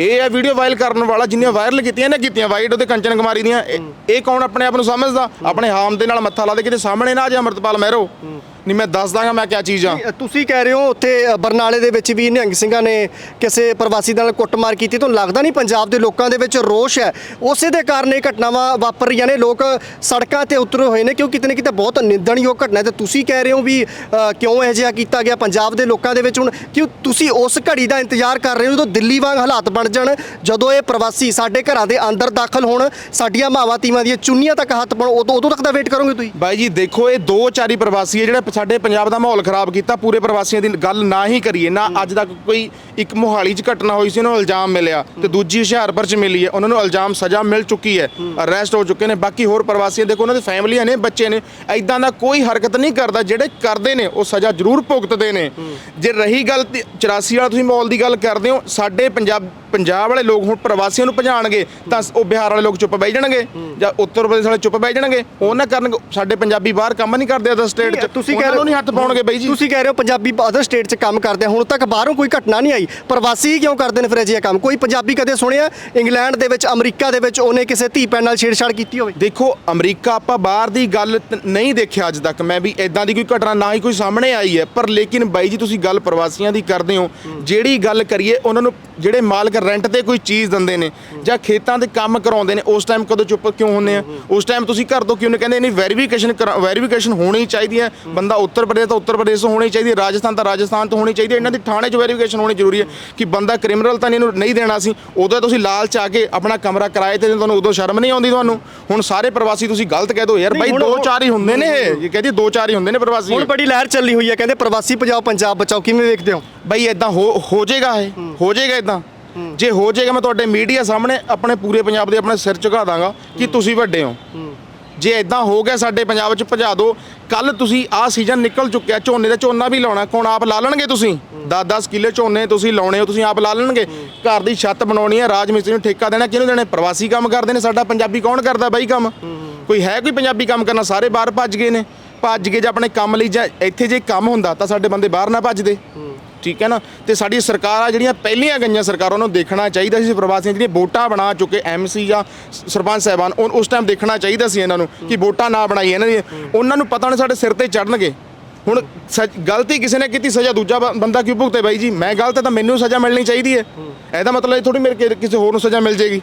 ਇਹ ਹੈ ਵੀਡੀਓ ਵਾਇਰਲ ਕਰਨ ਵਾਲਾ ਜਿੰਨੀਆਂ ਵਾਇਰਲ ਕੀਤੀਆਂ ਨੇ ਕੀਤੀਆਂ ਵਾਈਟ ਉਹਦੇ ਕੰਚਨ ਕੁਮਾਰੀ ਦੀਆਂ। ਇਹ- ਇਹ ਕੌਣ ਆਪਣੇ ਆਪ ਨੂੰ ਸਮਝਦਾ? ਆਪਣੇ ਹਾਮ ਦੇ ਨਾਲ ਮੱਥਾ ਲਾ ਦੇ ਕਿਤੇ ਸਾਹਮਣੇ ਨਾ ਆ ਜਾ ਅਮਰਤਪਾਲ ਮਹਿਰੋ। ਨਹੀਂ ਮੈਂ ਦੱਸ ਦਾਂਗਾ ਮੈਂ ਕਿਆ ਚੀਜ਼ ਆ। ਤੁਸੀਂ ਕਹਿ ਰਹੇ ਹੋ ਉੱਥੇ ਅ, ਬਰਨਾਲੇ ਦੇ ਵਿੱਚ ਵੀ ਨਿਹੰਗ ਸਿੰਘਾਂ ਨੇ ਕਿਸੇ ਪ੍ਰਵਾਸੀ ਨਾਲ ਕੁੱਟਮਾਰ ਕੀਤੀ। ਤੁਹਾਨੂੰ ਲੱਗਦਾ ਨਹੀਂ ਪੰਜਾਬ ਦੇ ਲੋਕਾਂ ਦੇ ਵਿੱਚ ਰੋਸ਼ ਹੈ? ਉਸੇ ਦੇ ਕਾਰਨ ਇਹ ਘਟਨਾਵਾਂ ਵਾਪਰ ਰਹੀਆਂ ਨੇ। ਲੋਕ ਸੜਕਾਂ ਤੇ ਉਤਰੇ ਹੋਏ ਨੇ ਕਿਉਂ ਕਿਤੇ ਨਾ ਕਿਤੇ ਬਹੁਤ ਨਿੰਦਣਯੋਗ ਘਟਨਾ ਹੈ। ਤੇ ਤੁਸੀਂ ਕਹਿ ਰਹੇ ਹੋ ਵੀ ਅ, ਕਿਉਂ ਇਹ ਜਿਹਾ ਕੀਤਾ ਗਿਆ? ਪੰਜਾਬ ਦੇ ਲੋਕਾਂ ਦੇ ਵਿੱਚ ਹੁਣ ਕਿਉਂ ਤੁਸੀਂ ਉਸ ਘੜੀ ਦਾ ਇੰਤਜ਼ਾਰ ਕਰ ਰਹੇ ਹੋ ਜਦੋਂ ਦਿੱਲੀ ਵਾਂਗ ਹਾਲਾਤ ਬਣ ਜਾਣ ਜਦੋਂ ਇਹ ਪ੍ਰਵਾਸੀ ਸਾਡੇ ਘਰਾਂ ਦੇ ਅੰਦਰ ਦਾਖਲ ਹੋਣ ਸਾਡੀਆਂ ਮਾਵਾਂ ਤੀਵਾਂ ਦੀਆਂ ਚੁੰਨੀਆਂ ਤੱਕ ਹੱਥ ਪਾਉਣ ਉਦੋਂ ਉਦੋਂ ਤੱਕ ਦਾ ਵੇਟ ਕਰੋਗੇ ਤੁਸੀਂ? ਬਾਈ ਜੀ ਦੇਖੋ ਇਹ ਦੋ ਚਾਰੀ ਪ੍ਰਵਾਸੀ ਹੈ ਜਿਹੜੇ ਸਾਡੇ ਪੰਜਾਬ ਦਾ ਮਾਹੌਲ ਖਰਾਬ ਕੀਤਾ ਪੂਰੇ ਪ੍ਰਵਾਸੀਆਂ ਦੀ ਗੱਲ ਨਾ ਹੀ ਕਰੀਏ। ਨਾ ਅੱਜ ਤੱਕ ਕੋਈ ਇੱਕ ਮੋਹਾਲੀ 'ਚ ਘਟਨਾ ਹੋਈ ਸੀ ਉਹਨੂੰ ਇਲਜ਼ਾਮ ਮਿਲਿਆ ਤੇ ਦੂਜੀ ਹੁਸ਼ਿਆਰਪੁਰ 'ਚ ਮਿਲੀ ਹੈ ਉਹਨਾਂ ਨੂੰ ਇਲਜ਼ਾਮ ਸਜ਼ਾ ਮਿਲ ਚੁੱਕੀ ਹੈ। ਅਰੈਸਟ ਹੋ ਚੁੱਕੇ ਨੇ ਬਾਕੀ ਹੋਰ ਪ੍ਰਵਾਸੀ ਦੇਖੋ ਉਹਨਾਂ ਦੇ ਫੈਮਲੀਆਂ ਨੇ ਬੱਚੇ ਨੇ ਐਦਾਂ ਦਾ ਕੋਈ ਹਰਕਤ ਨਹੀਂ ਕਰਦਾ ਜਿਹੜੇ ਕਰਦੇ ਨੇ ਉਹ ਸਜ਼ਾ ਜ਼ਰੂਰ ਭੁਗਤਦੇ ਨੇ। ਜੇ ਰਹੀ ਗੱਲ ਤੇ 84 ਵਾਲਾ ਤੁਸੀਂ ਮਾਹੌਲ ਦੀ ਗੱਲ ਕਰਦੇ ਹੋ ਸਾਡੇ ਪੰਜਾਬ ਪੰਜਾਬ ਪੰਜਾਬ ਵਾਲੇ ਲੋਕ ਹੁਣ ਪ੍ਰਵਾਸੀਆਂ ਨੂੰ ਭਜਾਣਗੇ ਤਾਂ ਉਹ ਬਿਹਾਰ ਵਾਲੇ ਲੋਕ ਚੁੱਪ ਬਹਿ ਜਾਣਗੇ ਜਾਂ ਉੱਤਰ ਪ੍ਰਦੇਸ਼ ਵਾਲੇ ਚੁੱਪ ਬਹਿ ਜਾਣਗੇ ਉਹ ਨਾ ਕਰਨਗੇ ਸਾਡੇ ਪੰਜਾਬੀ ਬਾਹਰ ਕੰਮ ਨਹੀਂ ਕਰਦੇ ਅਦਰ ਸਟੇਟ 'ਚ। ਤੁਸੀਂ ਕਹਿ ਨੂੰ ਨਹੀਂ ਹੱਥ ਪਾਉਣਗੇ ਬਈ ਜੀ। ਤੁਸੀਂ ਕਹਿ ਰਹੇ ਹੋ ਪੰਜਾਬੀ ਅਦਰ ਸਟੇਟ 'ਚ ਕੰਮ ਕਰਦੇ ਹੁਣ ਤੱਕ ਬਾਹਰੋਂ ਕੋਈ ਘਟਨਾ ਨਹੀਂ ਆਈ। ਪ੍ਰਵਾਸੀ ਹੀ ਕਿਉਂ ਕਰਦੇ ਨੇ ਫਿਰ ਅਜਿਹਾ ਕੰਮ? ਕੋਈ ਪੰਜਾਬੀ ਕਦੇ ਸੁਣਿਆ? ਇੰਗਲੈਂਡ ਦੇ ਵਿੱਚ ਅਮਰੀਕਾ ਦੇ ਵਿੱਚ ਉਹਨੇ ਕਿਸੇ ਧੀ ਭੈਣ ਨਾਲ ਛੇੜਛਾੜ ਕੀਤੀ ਹੋਵੇ? ਦੇਖੋ ਅਮਰੀਕਾ ਆਪਾਂ ਬਾਹਰ ਦੀ ਗੱਲ ਨਹੀਂ ਦੇਖਿਆ ਅੱਜ ਤੱਕ। ਮੈਂ ਵੀ ਇਦਾਂ ਦੀ ਕੋਈ ਘਟਨਾ ਨਾ ਹੀ ਕੋਈ ਸਾਹਮਣੇ ਆਈ ਹੈ। ਪਰ ਲੇਕਿਨ ਬਾਈ ਜੀ ਤੁਸੀਂ ਗੱਲ ਪ੍ਰਵਾਸੀਆਂ ਦੀ ਕਰਦੇ ਹੋ। ਜਿਹੜੀ ਗੱਲ ਕਰੀਏ ਉਹਨਾਂ ਨੂੰ ਜਿਹੜੇ ਮਾਲਕ ਰੈਂਟ ਤੇ ਕੋਈ ਚੀਜ਼ ਦਿੰਦੇ ਨੇ ਜਾਂ ਖੇਤਾਂ ਦੇ ਕੰਮ ਕਰਾਉਂਦੇ ਨੇ ਉਸ ਟਾਈਮ ਕਦੋਂ ਚੁੱਪ ਕਿਉਂ ਹੁੰਦੇ ਆ? ਉਸ ਟਾਈਮ ਤੁਸੀਂ ਘਰ ਤੋਂ ਕਿਉਂ ਨਹੀਂ? ਕਹਿੰਦੇ ਨਹੀਂ ਵੈਰੀਫਿਕੇਸ਼ਨ ਵੈਰੀਫਿਕੇਸ਼ਨ ਹੋਣੀ ਚਾਹੀਦੀ ਹੈ। ਬੰਦਾ ਉੱਤਰ ਪ੍ਰਦੇਸ਼ ਤੋਂ ਉੱਤਰ ਪ੍ਰਦੇਸ਼ ਤੋਂ ਹੋਣੀ ਚਾਹੀਦੀ ਹੈ ਰਾਜਸਥਾਨ ਤਾਂ ਰਾਜਸਥਾਨ ਤੋਂ ਹੋਣੀ ਚਾਹੀਦੀ ਹੈ। ਇਹਨਾਂ ਦੀ ਥਾਣੇ 'ਚ ਵੈਰੀਫਿਕੇਸ਼ਨ ਹੋਣੀ ਜ਼ਰੂਰੀ ਹੈ ਕਿ ਬੰਦਾ ਕ੍ਰਿਮੀਨਲ ਤਾਂ ਨਹੀਂ ਇਹਨੂੰ ਨਹੀਂ ਦੇਣਾ ਸੀ। ਉਦੋਂ ਤੁਸੀਂ ਲਾਲਚ ਆ ਕੇ ਆਪਣਾ ਕਮਰਾ ਕਿਰਾਏ ਤੇ ਤੁਹਾਨੂੰ ਉਦੋਂ ਸ਼ਰਮ ਨਹੀਂ ਆਉਂਦੀ ਤੁਹਾਨੂੰ। ਹੁਣ ਸਾਰੇ ਪ੍ਰਵਾਸੀ ਤੁਸੀਂ ਗਲਤ ਕਹਿ ਦੋ ਯਾਰ ਬਾਈ ਦੋ ਚਾਰ ਹੀ ਹੁੰਦੇ ਨੇ ਇਹ। ਕਹਿੰਦੀ ਦੋ ਚਾਰ ਹੀ ਹੁੰਦੇ ਨੇ ਪ੍ਰਵਾਸੀ ਹੁਣ ਬੜੀ ਲਹਿਰ ਚੱਲੀ ਹੋਈ ਹੈ ਕਹਿੰਦੇ ਪ੍ਰਵਾਸੀ ਭਜਾਓ ਪੰਜਾਬ ਬਚਾਓ ਕਿਵੇਂ ਵੇਖਦੇ ਹੋ? ਬਈ ਇਦਾਂ ਹੋ ਹੋ ਜਾਏਗਾ ਇਹ ਹੋ ਜਾਏਗਾ ਇਦਾਂ ਜੇ ਹੋ ਜਾਏਗਾ ਮੈਂ ਤੁਹਾਡੇ ਮੀਡੀਆ ਸਾਹਮਣੇ ਆਪਣੇ ਪੂਰੇ ਪੰਜਾਬ ਦੇ ਆਪਣੇ ਸਿਰ ਝੁਕਾ ਦਾਂਗਾ ਕਿ ਤੁਸੀਂ ਵੱਡੇ ਹੋ। ਜੇ ਇਦਾਂ ਹੋ ਗਿਆ ਸਾਡੇ ਪੰਜਾਬ 'ਚ ਭਜਾ ਦਿਓ ਕੱਲ ਤੁਸੀਂ ਆਹ ਸੀਜ਼ਨ ਨਿਕਲ ਚੁੱਕਿਆ ਝੋਨੇ ਦਾ ਝੋਨਾ ਵੀ ਲਾਉਣਾ ਕੌਣ ਆਪ ਲਾ ਲੈਣਗੇ ਤੁਸੀਂ? 10-10 ਕਿੱਲੇ ਝੋਨੇ ਤੁਸੀਂ ਲਾਉਣੇ ਹੋ ਤੁਸੀਂ ਆਪ ਲਾ ਲੈਣਗੇ। ਘਰ ਦੀ ਛੱਤ ਬਣਾਉਣੀ ਹੈ ਰਾਜ ਮਿਸਤਰੀ ਨੂੰ ਠੇਕਾ ਦੇਣਾ ਕਿਹਨੂੰ ਦੇਣਾ? ਪ੍ਰਵਾਸੀ ਕੰਮ ਕਰਦੇ ਨੇ ਸਾਡਾ ਪੰਜਾਬੀ ਕੌਣ ਕਰਦਾ ਬਾਈ ਕੰਮ? ਕੋਈ ਹੈ ਕੋਈ ਪੰਜਾਬੀ ਕੰਮ ਕਰਨਾ? ਸਾਰੇ ਬਾਹਰ ਭੱਜ ਗਏ ਨੇ। ਭੱਜ ਕੇ ਜੇ ਆਪਣੇ ਕੰਮ ਲਈ ਜਾਂ ਇੱਥੇ ਜੇ ਕੰਮ ਹੁੰਦਾ ਤਾਂ ਸਾਡੇ ਬੰਦੇ ਬਾਹਰ ਨਾ ਭੱਜਦੇ। ਠੀਕ ਹੈ ਨਾ? ਤੇ ਸਾਡੀ ਸਰਕਾਰਾਂ ਜਿਹੜੀਆਂ ਪਹਿਲੀਆਂ ਗਈਆਂ ਸਰਕਾਰਾਂ ਨੂੰ ਦੇਖਣਾ ਚਾਹੀਦਾ ਸੀ। ਪ੍ਰਵਾਸੀਆਂ ਜਿਹੜੀਆਂ ਵੋਟਾਂ ਬਣਾ ਚੁੱਕੇ ਐਮਸੀ ਜਾਂ ਸਰਪੰਚ ਸਾਹਿਬਾਨ, ਉਹ- ਉਸ ਟਾਈਮ ਦੇਖਣਾ ਚਾਹੀਦਾ ਸੀ ਇਹਨਾਂ ਨੂੰ ਕਿ ਵੋਟਾਂ ਨਾ ਬਣਾਈ ਇਹਨਾਂ ਦੀ ਉਹਨਾਂ ਨੂੰ ਪਤਾ ਨਹੀਂ ਸਾਡੇ ਸਿਰ ਤੇ ਚੜਨਗੇ ਹੁਣ ਸਜ- ਗਲਤੀ ਕਿਸੇ ਨੇ ਕੀਤੀ, ਸਜ਼ਾ ਦੂਜਾ ਬ- ਬੰਦਾ ਕਿਉਂ ਭੁਗਤੇ ਬਾਈ ਜੀ? ਮੈਂ ਗਲਤ ਹੈ ਤਾਂ ਮੈਨੂੰ ਸਜ਼ਾ ਮਿਲਣੀ ਚਾਹੀਦੀ ਹੈ। ਇਹਦਾ ਮਤਲਬ ਇਹ ਥੋੜੀ ਮੇਰੇ ਕਿਸੇ ਹੋਰ ਨੂੰ ਸਜ਼ਾ ਮਿਲ ਜੇਗੀ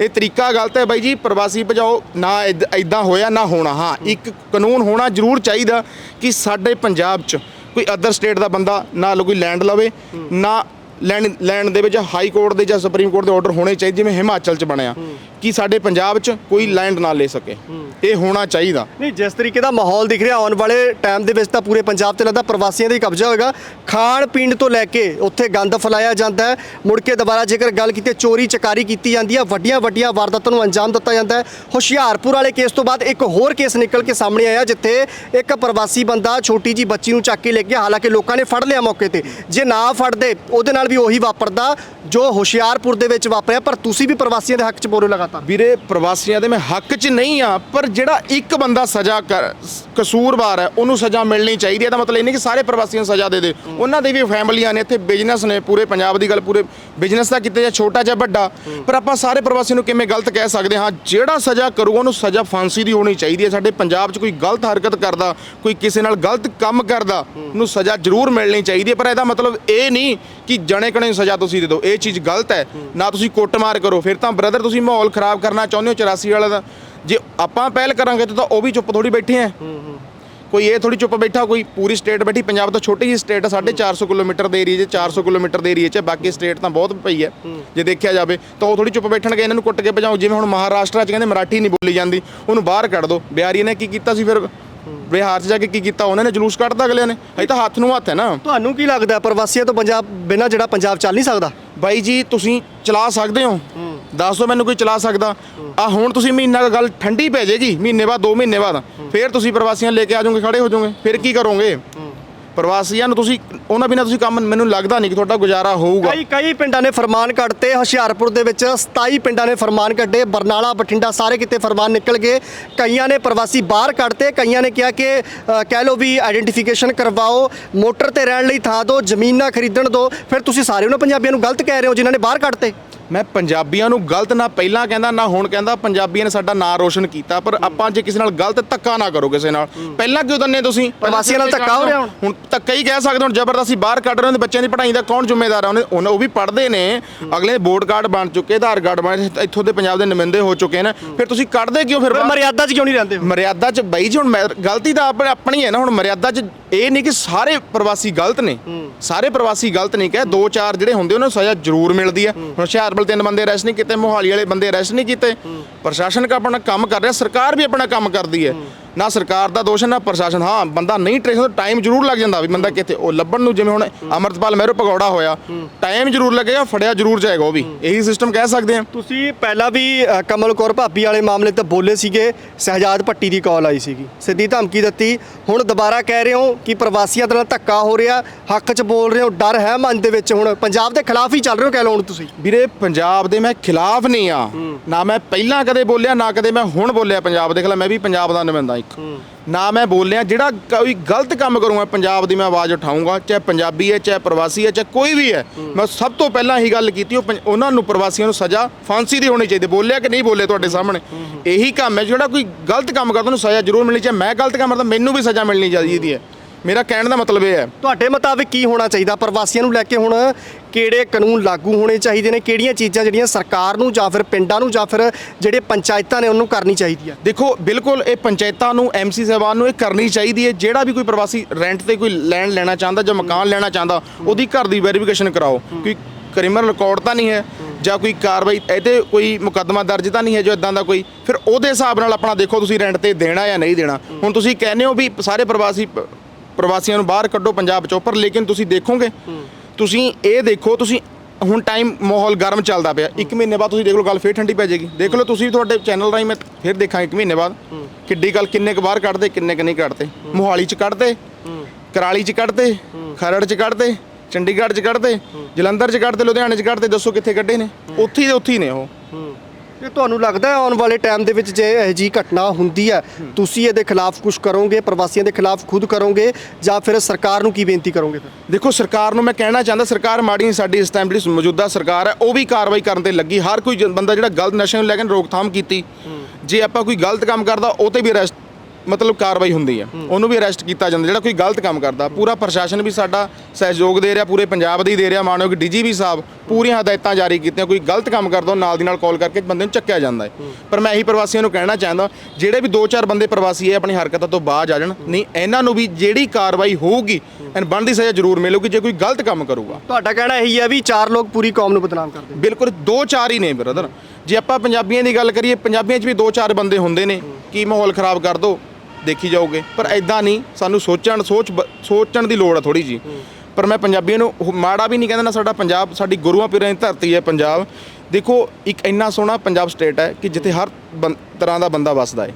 ਇਹ ਤਰੀਕਾ ਗਲਤ ਹੈ ਬਾਈ ਜੀ, ਪ੍ਰਵਾਸੀ ਭਜਾਓ, ਨਾ ਇਦਾਂ ਹੋਇਆ, ਨਾ ਹੋਣਾ। ਹਾਂ, ਇੱਕ ਕਾਨੂੰਨ ਹੋਣਾ ਜ਼ਰੂਰ ਚਾਹੀਦਾ ਕਿ ਸਾਡੇ ਪੰਜਾਬ 'ਚ ਕੋਈ ਅਦਰ ਸਟੇਟ ਦਾ ਬੰਦਾ ਨਾ ਕੋਈ ਲੈਂਡ ਲਵੇ ਨਾ ਲੈਂਡ ਲੈਂਡ ਦੇ ਵਿੱਚ ਹਾਈ ਕੋਰਟ ਦੇ ਜਾਂ ਸੁਪਰੀਮ ਕੋਰਟ ਦੇ ਆਰਡਰ ਹੋਣੇ ਚਾਹੀਦੇ ਜਿਵੇਂ ਹਿਮਾਚਲ 'ਚ ਬਣਿਆ। ਕਿ ਸਾਡੇ ਪੰਜਾਬ 'ਚ ਕੋਈ ਲੈਂਡ ਨਾ ਲੈ ਸਕੇ। ਇਹ ਹੋਣਾ ਚਾਹੀਦਾ। ਨਹੀਂ ਜਿਸ ਤਰੀਕੇ ਦਾ ਮਾਹੌਲ ਦਿਖ ਰਿਹਾ ਆਉਣ ਵਾਲੇ ਟਾਈਮ ਦੇ ਵਿੱਚ ਤਾਂ ਪੂਰੇ ਪੰਜਾਬ ਤੇ ਲੱਗਦਾ ਪ੍ਰਵਾਸੀਆਂ ਦਾ ਹੀ ਕਬਜ਼ਾ ਹੋਏਗਾ। ਖਾਣ ਪੀਣ ਤੋਂ ਲੈ ਕੇ ਉੱਥੇ ਗੰਦ ਫਲਾਇਆ ਜਾਂਦਾ ਹੈ। ਮੁੜ ਕੇ ਦੁਬਾਰਾ ਜੇਕਰ ਗੱਲ ਕੀਤੇ ਚੋਰੀ ਚਕਾਰੀ ਕੀਤੀ ਜਾਂਦੀ ਹੈ ਵੱਡੀਆਂ ਵੱਡੀਆਂ ਵਾਰਦਾਤਾਂ ਨੂੰ ਅੰਜਾਮ ਦਿੱਤਾ ਜਾਂਦਾ ਹੈ। ਹੁਸ਼ਿਆਰਪੁਰ ਵਾਲੇ ਕੇਸ ਤੋਂ ਬਾਅਦ ਇੱਕ ਹੋਰ ਕੇਸ ਨਿਕਲ ਕੇ ਸਾਹਮਣੇ ਆਇਆ ਜਿੱਥੇ ਇੱਕ ਪ੍ਰਵਾਸੀ ਬੰਦਾ ਛੋਟੀ ਜੀ ਬੱਚੀ ਨੂੰ ਚੱਕ ਕੇ ਲੈ ਗਿਆ ਹਾਲਾਂਕਿ ਲੋਕਾਂ ਨੇ ਫੜ ਲਿਆ ਮੌਕੇ ਤੇ। ਜੇ ਨਾ ਫੜਦੇ ਉਹਦੇ ਨਾਲ ਵੀ ਉਹੀ ਵਾਪਰਦਾ ਜੋ ਹੁਸ਼ਿਆਰਪੁਰ ਦੇ ਵਿੱਚ ਵਾਪਰਿਆ ਪਰ ਤੁਸੀਂ ਵੀ ਪ੍ਰਵਾਸੀਆਂ ਦੇ ਹੱਕ 'ਚ ਬੋਲੋ ਲਗਾਤਾਰ। ਵੀਰੇ ਪ੍ਰਵਾਸੀਆਂ ਦੇ ਮੈਂ ਹੱਕ 'ਚ ਨਹੀਂ ਆ ਪਰ ਜਿਹੜਾ ਇੱਕ ਬੰਦਾ ਸਜ਼ਾ ਕਸੂਰਵਾਰ ਹੈ ਉਹਨੂੰ ਸਜ਼ਾ ਮਿਲਣੀ ਚਾਹੀਦੀ ਹੈ। ਇਹਦਾ ਮਤਲਬ ਇਹ ਨਹੀਂ ਕਿ ਸਾਰੇ ਪ੍ਰਵਾਸੀਆਂ ਨੂੰ ਸਜ਼ਾ ਦੇ ਦੇ। ਉਹਨਾਂ ਦੇ ਵੀ ਫੈਮਲੀਆਂ ਨੇ ਇੱਥੇ ਬਿਜ਼ਨਸ ਨੇ ਪੂਰੇ ਪੰਜਾਬ ਦੀ ਗੱਲ ਪੂਰੇ ਬਿਜ਼ਨਸ ਦਾ ਕਿਤੇ ਜਾਂ ਛੋਟਾ ਜਾਂ ਵੱਡਾ। ਪਰ ਆਪਾਂ ਸਾਰੇ ਪ੍ਰਵਾਸੀਆਂ ਨੂੰ ਕਿਵੇਂ ਗਲਤ ਕਹਿ ਸਕਦੇ ਹਾਂ? ਜਿਹੜਾ ਸਜ਼ਾ ਕਰੂਗਾ ਉਹਨੂੰ ਸਜ਼ਾ ਫਾਂਸੀ ਦੀ ਹੋਣੀ ਚਾਹੀਦੀ ਹੈ। ਸਾਡੇ ਪੰਜਾਬ 'ਚ ਕੋਈ ਗਲਤ ਹਰਕਤ ਕਰਦਾ ਕੋਈ ਕਿਸੇ ਨਾਲ ਗਲਤ ਕੰਮ ਕਰਦਾ ਉਹਨੂੰ ਸਜ਼ਾ ਜ਼ਰੂਰ ਮਿਲਣੀ ਚਾਹੀਦੀ ਹੈ। ਪਰ ਇਹਦਾ ਮਤਲਬ ਇਹ ਨਹੀਂ ਕਿ ਜਣੇ ਕਣੇ ਸਜ਼ਾ ਤੁਸੀਂ ਦੇ ਦਿਓ। ਇਹ ਚੀਜ਼ ਗਲਤ ਹੈ। ਨਾ ਤੁਸੀਂ ਕੁੱਟਮਾਰ ਕਰੋ। ਫਿਰ ਤਾਂ ਬ੍ਰਦਰ ਤੁਸੀਂ ਮਾਹੌਲ ਖਰਾਬ ਕਰਨਾ ਚਾਹੁੰਦੇ ਹੋ 84 ਵਾਲਾ ਦਾ। ਜੇ ਆਪਾਂ ਪਹਿਲ ਕਰਾਂਗੇ ਤਾਂ ਉਹ ਵੀ ਚੁੱਪ ਥੋੜੀ ਬੈਠੇ ਆ ਕੋਈ ਇਹ ਥੋੜੀ ਚੁੱਪ ਬੈਠਾ ਕੋਈ ਪੂਰੀ ਸਟੇਟ ਬੈਠੀ। ਪੰਜਾਬ ਤਾਂ ਛੋਟੀ ਜਿਹੀ ਸਟੇਟ ਹੈ 450 ਕਿਲੋਮੀਟਰ ਦੇ ਏਰੀਏ 'ਚ 400 ਕਿਲੋਮੀਟਰ ਦੇ ਏਰੀਏ 'ਚ ਬਾਕੀ ਸਟੇਟ ਤਾਂ ਬਹੁਤ ਪਈ ਹੈ। ਜੇ ਦੇਖਿਆ ਜਾਵੇ ਤਾਂ ਉਹ ਥੋੜੀ ਚੁੱਪ ਬੈਠਣਗੇ ਇਹਨਾਂ ਨੂੰ ਕੁੱਟ ਕੇ ਭਜਾਓ। ਜਿਵੇਂ ਹੁਣ ਮਹਾਰਾਸ਼ਟਰ 'ਚ ਕਹਿੰਦੇ ਮਰਾਠੀ ਨਹੀਂ ਬੋਲੀ ਜਾਂਦੀ ਉਹਨੂੰ ਬਾਹਰ ਕੱਢ ਦਿਓ ਬਿਹਾਰੀ ਨੇ ਕੀ ਕੀਤਾ ਸੀ ਫਿਰ? ਬਿਹਾਰ 'ਚ ਜਾ ਕੇ ਕੀ ਕੀਤਾ? ਉਹਨਾਂ ਨੇ ਜਲੂਸ ਕੱਢਤਾ ਅਗਲਿਆਂ ਨੇ। ਅਜੇ ਤਾਂ ਹੱਥ ਨੂੰ ਹੱਥ ਹੈ ਨਾ। ਤੁਹਾਨੂੰ ਕੀ ਲੱਗਦਾ ਹੈ? ਪ੍ਰਵਾਸੀਆਂ ਤੋਂ ਪੰਜਾਬ ਬਿਨਾਂ ਜਿਹੜਾ ਪੰਜਾਬ ਚੱਲ ਨਹੀਂ ਸਕਦਾ? ਬਾਈ ਜੀ ਤੁਸੀਂ ਚਲਾ ਸਕਦੇ ਹੋ। ਦੱਸ ਦਿਓ ਮੈਨੂੰ ਕੋਈ ਚਲਾ ਸਕਦਾ। ਆ ਹੁਣ ਤੁਸੀਂ ਮਹੀਨਾ ਕੁ ਗੱਲ ਠੰਡੀ ਪੈ ਜਾਏਗੀ। ਮਹੀਨੇ ਬਾਅਦ 2 ਮਹੀਨੇ ਬਾਅਦ। ਫਿਰ ਤੁਸੀਂ ਪ੍ਰਵਾਸੀਆਂ ਲੈ ਕੇ ਆ ਜਾਓਗੇ ਖੜੇ ਹੋ ਜਾਓਗੇ। ਫਿਰ ਕੀ ਕਰੋਗੇ? ਪ੍ਰਵਾਸੀਆਂ ਨੂੰ ਤੁਸੀਂ ਉਹਨਾਂ ਬਿਨਾਂ ਤੁਸੀਂ ਕੰਮ ਮੈਨੂੰ ਲੱਗਦਾ ਨਹੀਂ ਕਿ ਤੁਹਾਡਾ ਗੁਜ਼ਾਰਾ ਹੋਊਗਾ। ਕਈ ਕਈ ਪਿੰਡਾਂ ਨੇ ਫਰਮਾਨ ਕੱਢਤੇ ਹੁਸ਼ਿਆਰਪੁਰ ਦੇ ਵਿੱਚ 27 ਪਿੰਡਾਂ ਨੇ ਫਰਮਾਨ ਕੱਢੇ ਬਰਨਾਲਾ ਬਠਿੰਡਾ ਸਾਰੇ ਕਿਤੇ ਫਰਮਾਨ ਨਿਕਲ ਗਏ। ਕਈਆਂ ਨੇ ਪ੍ਰਵਾਸੀ ਬਾਹਰ ਕੱਢਤੇ ਕਈਆਂ ਨੇ ਕਿਹਾ ਕਿ ਅ, ਕਹਿ ਲਓ ਵੀ ਆਇਡੈਂਟੀਫਿਕੇਸ਼ਨ ਕਰਵਾਓ ਮੋਟਰ ਤੇ ਰਹਿਣ ਲਈ ਥਾਂ ਦਿਓ ਜ਼ਮੀਨਾਂ ਖਰੀਦਣ ਦਿਓ। ਫਿਰ ਤੁਸੀਂ ਸਾਰੇ ਉਹਨਾਂ ਪੰਜਾਬੀਆਂ ਨੂੰ ਗਲਤ ਕਹਿ ਰਹੇ ਹੋ ਜਿਨ੍ਹਾਂ ਨੇ ਬਾਹਰ ਕੱਢਤੇ। ਮੈਂ ਪੰਜਾਬੀਆਂ ਨੂੰ ਗਲਤ ਨਾ ਪਹਿਲਾਂ ਕਹਿੰਦਾ ਨਾ ਹੁਣ ਕਹਿੰਦਾ ਪੰਜਾਬੀਆਂ ਨੇ ਸਾਡਾ ਨਾਂ ਰੋਸ਼ਨ ਕੀਤਾ ਪਰ ਆਪਾਂ ਜੇ ਕਿਸੇ ਨਾਲ ਗਲਤ ਧੱਕਾ ਨਾ ਕਰੋ ਕਿਸੇ ਨਾਲ। ਪਹਿਲਾਂ ਕਿਉਂ ਦੰਨੇ ਤੁਸੀਂ? ਪ੍ਰਵਾਸੀਆਂ ਨਾਲ ਧੱਕਾ ਹੋ ਰਿਹਾ ਹੁਣ? ਹੁਣ ਧੱਕਾ ਹੀ ਕਹਿ ਸਕਦੇ ਹੁਣ ਜ਼ਬਰਦਸਤੀ ਬਾਹਰ ਕੱਢ ਰਹੇ ਤੇ ਬੱਚਿਆਂ ਦੀ ਪੜ੍ਹਾਈ ਦਾ ਕੌਣ ਜ਼ਿੰਮੇਦਾਰ ਹੈ ਉਹਨੇ ਉਹਨਾਂ- ਉਹ ਵੀ ਪੜ੍ਹਦੇ ਨੇ ਅਗਲੇ ਬੋਰਡ ਕਾਰਡ ਬਣ ਚੁੱਕੇ ਆਧਾਰ ਕਾਰਡ ਬਣ ਇੱਥੋਂ ਦੇ ਪੰਜਾਬ ਦੇ ਨੁਮਾਇੰਦੇ ਹੋ ਚੁੱਕੇ ਨੇ। ਫਿਰ ਤੁਸੀਂ ਕੱਢਦੇ ਕਿਉਂ ਫਿਰ? ਮਰਿਆਦਾ 'ਚ ਕਿਉਂ ਨਹੀਂ ਰਹਿੰਦੇ ਹੋ ਮਰਿਆਦਾ ਚ ਬਈ ਜੀ ਹੁਣ ਮੈਂ- ਗਲਤੀ ਤਾਂ ਆਪਣੀ ਹੈ ਨਾ ਹੁਣ ਮਰਿਆਦਾ ਚ ਇਹ ਨਹੀਂ ਕਿ ਸਾਰੇ ਪ੍ਰਵਾਸੀ ਗਲਤ ਨੇ। ਸਾਰੇ ਪ੍ਰਵਾਸੀ ਗਲਤ ਨਹੀਂ ਕਹੇ। ਦੋ ਚਾਰ ਜਿਹੜੇ ਹੁੰਦੇ ਉਹਨਾਂ ਨੂੰ ਸਜ਼ਾ ਜ਼ਰੂਰ ਮਿਲਦੀ ਹੈ। ਹੁਣ ਹੁਸ਼ਿਆਰਪੁਰ ਤਿੰਨ ਬੰਦੇ ਅਰੈਸਟ ਨਹੀਂ ਕੀਤੇ ਮੋਹਾਲੀ ਵਾਲੇ ਬੰਦੇ ਅਰੈਸਟ ਨਹੀਂ ਕੀਤੇ। ਪ੍ਰਸ਼ਾਸਨ ਕ ਆਪਣਾ ਕੰਮ ਕਰ ਰਿਹਾ ਸਰਕਾਰ ਵੀ ਆਪਣਾ ਕੰਮ ਕਰਦੀ ਹੈ। ਨਾ ਸਰਕਾਰ ਦਾ ਦੋਸ਼ ਹੈ ਨਾ ਪ੍ਰਸ਼ਾਸਨ। ਹਾਂ ਬੰਦਾ ਨਹੀਂ ਟ੍ਰੇਸ ਹੁੰਦਾ ਟਾਈਮ ਜ਼ਰੂਰ ਲੱਗ ਜਾਂਦਾ ਵੀ ਬੰਦਾ ਕਿੱਥੇ ਉਹ ਲੱਭਣ ਨੂੰ ਜਿਵੇਂ ਹੁਣ ਅਮਰਤਪਾਲ ਮਹਿਰੋ ਭਗੌੜਾ ਹੋਇਆ ਟਾਈਮ ਜ਼ਰੂਰ ਲੱਗੇਗਾ ਫੜਿਆ ਜ਼ਰੂਰ ਜਾਏਗਾ ਉਹ ਵੀ। ਇਹੀ ਸਿਸਟਮ ਕਹਿ ਸਕਦੇ ਆ ਤੁਸੀਂ ਪਹਿਲਾਂ ਵੀ ਅ, ਕਮਲ ਕੌਰ ਭਾਬੀ ਵਾਲੇ ਮਾਮਲੇ ਤੇ ਬੋਲੇ ਸੀਗੇ ਸਹਿਜਾਦ ਭੱਟੀ ਦੀ ਕਾਲ ਆਈ ਸੀਗੀ। ਸਿੱਧੀ ਧਮਕੀ ਦਿੱਤੀ। ਹੁਣ ਦੁਬਾਰਾ ਕਹਿ ਰਹੇ ਹੋ ਕਿ ਪ੍ਰਵਾਸੀਆਂ ਦੇ ਨਾਲ ਧੱਕਾ ਹੋ ਰਿਹਾ ਹੱਕ 'ਚ ਬੋਲ ਰਹੇ ਹੋ ਡਰ ਹੈ ਮਨ ਦੇ ਵਿੱਚ ਹੁਣ। ਪੰਜਾਬ ਦੇ ਖਿਲਾਫ ਹੀ ਚੱਲ ਰਹੇ ਹੋ ਕਹਿ ਲਓ ਹੁਣ ਤੁਸੀਂ। ਵੀਰੇ ਪੰਜਾਬ ਦੇ ਮੈਂ ਖਿਲਾਫ ਨਹੀਂ ਆ। ਨਾ ਮੈਂ ਪਹਿਲਾਂ ਕਦੇ ਬੋਲਿਆ ਨਾ ਕਦੇ ਮੈਂ ਹੁਣ ਬੋਲਿਆ ਪੰਜਾਬ ਦੇ ਖਿਲਾਫ। ਮੈਂ ਵੀ ਪੰਜਾਬ ਦਾ ਨੁਮਾਇੰਦਾ ਇੱਕ ਨਾ ਮੈਂ ਬੋਲਿਆ ਜਿਹੜਾ ਕੋਈ ਗਲਤ ਕੰਮ ਕਰੂੰਗਾ ਪੰਜਾਬ ਦੀ ਮੈਂ ਆਵਾਜ਼ ਉਠਾਊਂਗਾ ਚਾਹੇ ਪੰਜਾਬੀ ਹੈ ਚਾਹੇ ਪ੍ਰਵਾਸੀ ਹੈ ਚਾਹੇ ਕੋਈ ਵੀ ਹੈ ਮੈਂ ਸਭ ਤੋਂ ਪਹਿਲਾਂ ਇਹੀ ਗੱਲ ਕੀਤੀ ਉਹ ਪੰਜ- ਉਹਨਾਂ ਨੂੰ ਪ੍ਰਵਾਸੀਆਂ ਨੂੰ ਸਜ਼ਾ ਫਾਂਸੀ ਦੀ ਹੋਣੀ ਚਾਹੀਦੀ ਬੋਲਿਆ ਕਿ ਨਹੀਂ ਬੋਲੇ ਤੁਹਾਡੇ ਸਾਹਮਣੇ। ਇਹੀ ਕੰਮ ਹੈ ਜਿਹੜਾ ਕੋਈ ਗਲਤ ਕੰਮ ਕਰਦਾ ਉਹਨੂੰ ਸਜ਼ਾ ਜ਼ਰੂਰ ਮਿਲਣੀ ਚਾਹੀਦੀ ਮੈਂ ਗਲਤ ਕੰਮ ਕਰਦਾ ਮੈਨੂੰ ਵੀ ਸਜ਼ਾ ਮਿਲਣੀ ਚਾਹੀਦੀ ਹੈ। ਮੇਰਾ ਕਹਿਣ ਦਾ ਮਤਲਬ ਇਹ ਹੈ। ਤੁਹਾਡੇ ਮੁਤਾਬਿਕ ਕੀ ਹੋਣਾ ਚਾਹੀਦਾ? ਪ੍ਰਵਾਸੀਆਂ ਨੂੰ ਲੈ ਕੇ ਹੁਣ ਕਿਹੜੇ ਕਾਨੂੰਨ ਲਾਗੂ ਹੋਣੇ ਚਾਹੀਦੇ ਨੇ, ਕਿਹੜੀਆਂ ਚੀਜ਼ਾਂ ਜਿਹੜੀਆਂ ਸਰਕਾਰ ਨੂੰ ਜਾਂ ਫਿਰ ਪਿੰਡਾਂ ਨੂੰ ਜਾਂ ਫਿਰ ਜਿਹੜੇ ਪੰਚਾਇਤਾਂ ਨੇ ਉਹਨੂੰ ਕਰਨੀ ਚਾਹੀਦੀ ਹੈ ਦੇਖੋ, ਬਿਲਕੁਲ ਇਹ ਪੰਚਾਇਤਾਂ ਨੂੰ ਐਮਸੀ ਸਹਿਬਾਨ ਨੂੰ ਇਹ ਕਰਨੀ ਚਾਹੀਦੀ ਹੈ। ਜਿਹੜਾ ਵੀ ਕੋਈ ਪ੍ਰਵਾਸੀ ਰੈਂਟ ਤੇ ਕੋਈ ਲੈਂਡ ਲੈਣਾ ਚਾਹੁੰਦਾ ਜਾਂ ਮਕਾਨ ਲੈਣਾ ਚਾਹੁੰਦਾ, ਉਹਦੀ ਘਰ ਦੀ ਵੈਰੀਫਿਕੇਸ਼ਨ ਕਰਾਓ। ਕੋਈ ਕ੍ਰਿਮੀਨਲ ਰਿਕਾਰਡ ਤਾਂ ਨਹੀਂ ਹੈ, ਜਾਂ ਕੋਈ ਕਾਰਵਾਈ ਇਹ ਤੇ ਕੋਈ ਮੁਕੱਦਮਾ ਦਰਜ ਤਾਂ ਨਹੀਂ ਹੈ ਜੋ ਇਦਾਂ ਦਾ ਕੋਈ। ਫਿਰ ਉਹਦੇ ਹਿਸਾਬ ਨਾਲ ਆਪਣਾ ਦੇਖੋ ਤੁਸੀਂ ਰੈਂਟ ਤੇ ਦੇਣਾ ਜਾਂ ਨਹੀਂ ਦੇਣਾ। ਹੁਣ ਤੁਸੀਂ ਕਹਿੰਦੇ ਹੋ ਵੀ ਸਾਰੇ ਪ੍ਰਵਾਸੀ ਪ- ਪ੍ਰਵਾਸੀਆਂ ਨੂੰ ਬਾਹਰ ਕੱਢੋ, ਪੰਜਾਬ ਚੋਂ ਪਰ ਲੇਕਿਨ ਤੁਸੀਂ ਦੇਖੋਗੇ ਤੁਸੀਂ ਇਹ ਦੇਖੋ ਤੁਸੀਂ ਹੁਣ ਟਾਈਮ ਮਾਹੌਲ ਗਰਮ ਚੱਲਦਾ ਪਿਆ। ਇੱਕ ਮਹੀਨੇ ਬਾਅਦ ਤੁਸੀਂ ਦੇਖ ਲਓ ਗੱਲ ਫੇਰ ਠੰਡੀ ਪੈ ਜਾਏਗੀ। ਦੇਖ ਲਓ ਤੁਸੀਂ ਤੁਹਾਡੇ ਚੈਨਲ ਰਾਹੀਂ ਮੈਂ ਫਿਰ ਦੇਖਾਂ ਇੱਕ ਮਹੀਨੇ ਬਾਅਦ ਕਿੱਡੀ ਗੱਲ ਕਿੰਨੇ ਕੁ ਬਾਹਰ ਕੱਢਦੇ ਕਿੰਨੇ ਕੁ ਨਹੀਂ ਕੱਢਦੇ। ਮੋਹਾਲੀ ਚ ਕੱਢਦੇ ਕਰਾਲੀ ਚ ਕੱਢਦੇ ਖਰੜ ਚ ਕੱਢਦੇ ਚੰਡੀਗੜ੍ਹ ਚ ਕੱਢਦੇ ਜਲੰਧਰ ਚ ਕੱਢਦੇ ਲੁਧਿਆਣੇ ਚ ਕੱਢਦੇ ਦੱਸੋ ਕਿੱਥੇ ਕੱਢੇ ਨੇ। ਉੱਥੇ ਹੀ ਦੇ ਉੱਥੇ ਹੀ ਨੇ ਉਹ। ਤੇ ਤੁਹਾਨੂੰ ਲੱਗਦਾ ਹੈ ਆਉਣ ਵਾਲੇ ਟਾਈਮ ਦੇ ਵਿੱਚ ਜੇ ਇਹ ਜੀ ਘਟਨਾ ਹੁੰਦੀ ਹੈ ਤੁਸੀਂ ਇਹਦੇ ਖਿਲਾਫ ਕੁਝ ਕਰੋਗੇ ਪ੍ਰਵਾਸੀਆਂ ਦੇ ਖਿਲਾਫ ਖੁਦ ਕਰੋਗੇ ਜਾਂ ਫਿਰ ਸਰਕਾਰ ਨੂੰ ਕੀ ਬੇਨਤੀ ਕਰੋਗੇ ਫਿਰ? ਦੇਖੋ ਸਰਕਾਰ ਨੂੰ ਮੈਂ ਕਹਿਣਾ ਚਾਹੁੰਦਾ ਸਰਕਾਰ ਮਾੜੀ ਨਹੀਂ ਸਾਡੀ ਇਸ ਟਾਈਮ ਜਿਹੜੀ ਮੌਜੂਦਾ ਸਰਕਾਰ ਹੈ ਉਹ ਵੀ ਕਾਰਵਾਈ ਕਰਨ ਤੇ ਲੱਗੀ। ਹਰ ਕੋਈ ਬੰਦਾ ਜਿਹੜਾ ਗਲਤ ਨਸ਼ੇ ਨੂੰ ਲੈ ਕੇ ਰੋਕਥਾਮ ਕੀਤੀ ਜੇ ਆਪਾਂ ਕੋਈ ਗਲਤ ਕੰਮ ਕਰਦਾ ਉਹ ਤੇ ਵੀ ਅਰੈਸਟ ਮਤਲਬ ਕਾਰਵਾਈ ਹੁੰਦੀ ਹੈ। ਉਹਨੂੰ ਵੀ ਅਰੈਸਟ ਕੀਤਾ ਜਾਂਦਾ ਜਿਹੜਾ ਕੋਈ ਗਲਤ ਕੰਮ ਕਰਦਾ। ਪੂਰਾ ਪ੍ਰਸ਼ਾਸਨ ਵੀ ਸਾਡਾ ਸਹਿਯੋਗ ਦੇ ਰਿਹਾ ਪੂਰੇ ਪੰਜਾਬ ਦੀ ਦੇ ਰਿਹਾ। ਮਾਨਯੋਗ ਡੀਜੀਪੀ ਸਾਹਿਬ ਪੂਰੀਆਂ ਹਦਾਇਤਾਂ ਜਾਰੀ ਕੀਤੀਆਂ ਕੋਈ ਗਲਤ ਕੰਮ ਕਰਦਾ ਉਹ ਨਾਲ ਦੀ ਨਾਲ ਕਾਲ ਕਰਕੇ ਬੰਦੇ ਨੂੰ ਚੱਕਿਆ ਜਾਂਦਾ ਹੈ। ਪਰ ਮੈਂ ਇਹੀ ਪ੍ਰਵਾਸੀਆਂ ਨੂੰ ਕਹਿਣਾ ਚਾਹੁੰਦਾ ਜਿਹੜੇ ਵੀ ਦੋ ਚਾਰ ਬੰਦੇ ਪ੍ਰਵਾਸੀ ਹੈ ਆਪਣੀ ਹਰਕਤਾਂ ਤੋਂ ਬਾਜ ਆ ਜਾਣ ਨਹੀਂ ਇਹਨਾਂ ਨੂੰ ਵੀ ਜਿਹੜੀ ਕਾਰਵਾਈ ਹੋਊਗੀ ਐਨ ਬਣਦੀ ਸਜ਼ਾ ਜ਼ਰੂਰ ਮਿਲੂਗੀ ਜੇ ਕੋਈ ਗਲਤ ਕੰਮ ਕਰੂਗਾ। ਤੁਹਾਡਾ ਕਹਿਣਾ ਇਹੀ ਹੈ ਵੀ ਚਾਰ ਲੋਕ ਪੂਰੀ ਕੌਮ ਨੂੰ ਬਦਨਾਮ ਕਰਦੇ। ਬਿਲਕੁਲ ਦੋ ਚਾਰ ਹੀ ਨੇ ਬ੍ਰਦਰ ਜੇ ਆਪਾਂ ਪੰਜਾਬੀਆਂ ਦੀ ਗੱਲ ਕਰੀਏ ਪੰਜਾਬੀਆਂ 'ਚ ਵੀ ਦੋ ਚਾਰ ਬੰਦੇ ਹੁੰਦੇ ਨੇ ਕੀ ਮਾਹੌਲ ਖਰਾਬ ਕਰ ਦੋ? ਦੇਖੀ ਜਾਓਗੇ ਪਰ ਐਦਾਂ ਨਹੀਂ ਸਾਨੂੰ ਸੋਚਣ ਸੋਚ ਸੋਚਣ ਦੀ ਲੋੜ ਆ ਥੋੜੀ ਜੀ ਪਰ ਮੈਂ ਪੰਜਾਬੀਆਂ ਨੂੰ ਮਾੜਾ ਵੀ ਨਹੀਂ ਕਹਿੰਦਾ ਨਾ ਸਾਡਾ ਪੰਜਾਬ ਸਾਡੀ ਗੁਰੂਆਂ ਪੀਰਾਂ ਦੀ ਧਰਤੀ ਹੈ ਪੰਜਾਬ। ਦੇਖੋ ਇੱਕ ਇੰਨਾ ਸੋਹਣਾ ਪੰਜਾਬ ਸਟੇਟ ਹੈ ਕਿ ਜਿੱਥੇ ਹਰ ਬੰ- ਤਰ੍ਹਾਂ ਦਾ ਬੰਦਾ ਵੱਸਦਾ ਹੈ।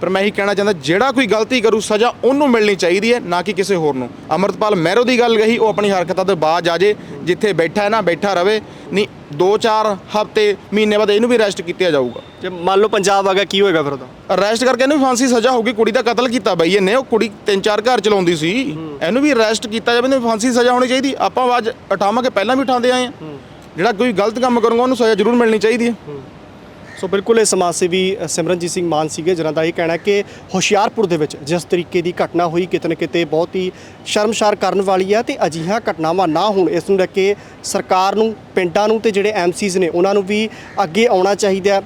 ਪਰ ਮੈਂ ਇਹੀ ਕਹਿਣਾ ਚਾਹੁੰਦਾ ਜਿਹੜਾ ਕੋਈ ਗਲਤੀ ਕਰੂ ਸਜ਼ਾ ਉਹਨੂੰ ਮਿਲਣੀ ਚਾਹੀਦੀ ਹੈ ਨਾ ਕਿ ਕਿਸੇ ਹੋਰ ਨੂੰ। ਅਮਰਤਪਾਲ ਮਹਿਰੋ ਦੀ ਗੱਲ ਕਹੀ ਉਹ ਆਪਣੀ ਹਰਕਤਾਂ ਤੋਂ ਬਾਜ ਆ ਜੇ ਜਿੱਥੇ ਬੈਠਾ ਹੈ ਨਾ ਬੈਠਾ ਰਵੇ ਨਹੀਂ 2-4 ਹਫ਼ਤੇ ਮਹੀਨੇ ਬਾਅਦ ਇਹਨੂੰ ਵੀ ਅਰੈਸਟ ਕੀਤਾ ਜਾਊਗਾ। ਜੇ ਮੰਨ ਲਓ ਪੰਜਾਬ ਆ ਗਿਆ ਕੀ ਹੋਏਗਾ ਫਿਰ ਉਹਦਾ? ਅਰੈਸਟ ਕਰਕੇ ਇਹਨੂੰ ਵੀ ਫਾਂਸੀ ਸਜ਼ਾ ਹੋਊਗੀ ਕੁੜੀ ਦਾ ਕਤਲ ਕੀਤਾ ਬਈ ਇਹਨੇ ਉਹ ਕੁੜੀ ਤਿੰਨ ਚਾਰ ਘਰ ਚਲਾਉਂਦੀ ਸੀ। ਇਹਨੂੰ ਵੀ ਅਰੈਸਟ ਕੀਤਾ ਜਾਵੇ ਇਹਨੂੰ ਫਾਂਸੀ ਸਜ਼ਾ ਹੋਣੀ ਚਾਹੀਦੀ। ਆਪਾਂ ਆਵਾਜ਼ ਉਠਾਵਾਂਗੇ ਪਹਿਲਾਂ ਵੀ ਉਠਾਉਂਦੇ ਆਏ ਆ ਜਿਹੜਾ ਕੋਈ ਗਲਤ ਕੰਮ ਕਰੂਗਾ ਉਹਨੂੰ ਸਜ਼ਾ ਜ਼ਰੂਰ ਮਿਲਣੀ ਚਾਹੀਦੀ ਹੈ। ਸੋ ਬਿਲਕੁਲ ਇਹ ਸਮਾਜ ਸੇਵੀ ਅ, ਸਿਮਰਨਜੀਤ ਸਿੰਘ ਮਾਨ ਸੀਗੇ ਜਿਨ੍ਹਾਂ ਦਾ ਇਹ ਕਹਿਣਾ ਕਿ ਹੁਸ਼ਿਆਰਪੁਰ ਦੇ ਵਿੱਚ ਜਿਸ ਤਰੀਕੇ ਦੀ ਘਟਨਾ ਹੋਈ ਕਿਤੇ ਨਾ ਕਿਤੇ ਬਹੁਤ ਹੀ ਸ਼ਰਮਸ਼ਾਰ ਕਰਨ ਵਾਲੀ ਹੈ ਤੇ ਅਜਿਹੀਆਂ ਘਟਨਾਵਾਂ ਨਾ ਹੋਣ ਇਸ ਨੂੰ ਲੈ ਕੇ ਸਰਕਾਰ ਨੂੰ ਪਿੰਡਾਂ ਨੂੰ ਤੇ ਜਿਹੜੇ ਐਮਸੀਜ਼ ਨੇ ਉਹਨਾਂ ਨੂੰ ਵੀ ਅੱਗੇ ਆਉਣਾ ਚਾਹੀਦਾ ਹੈ।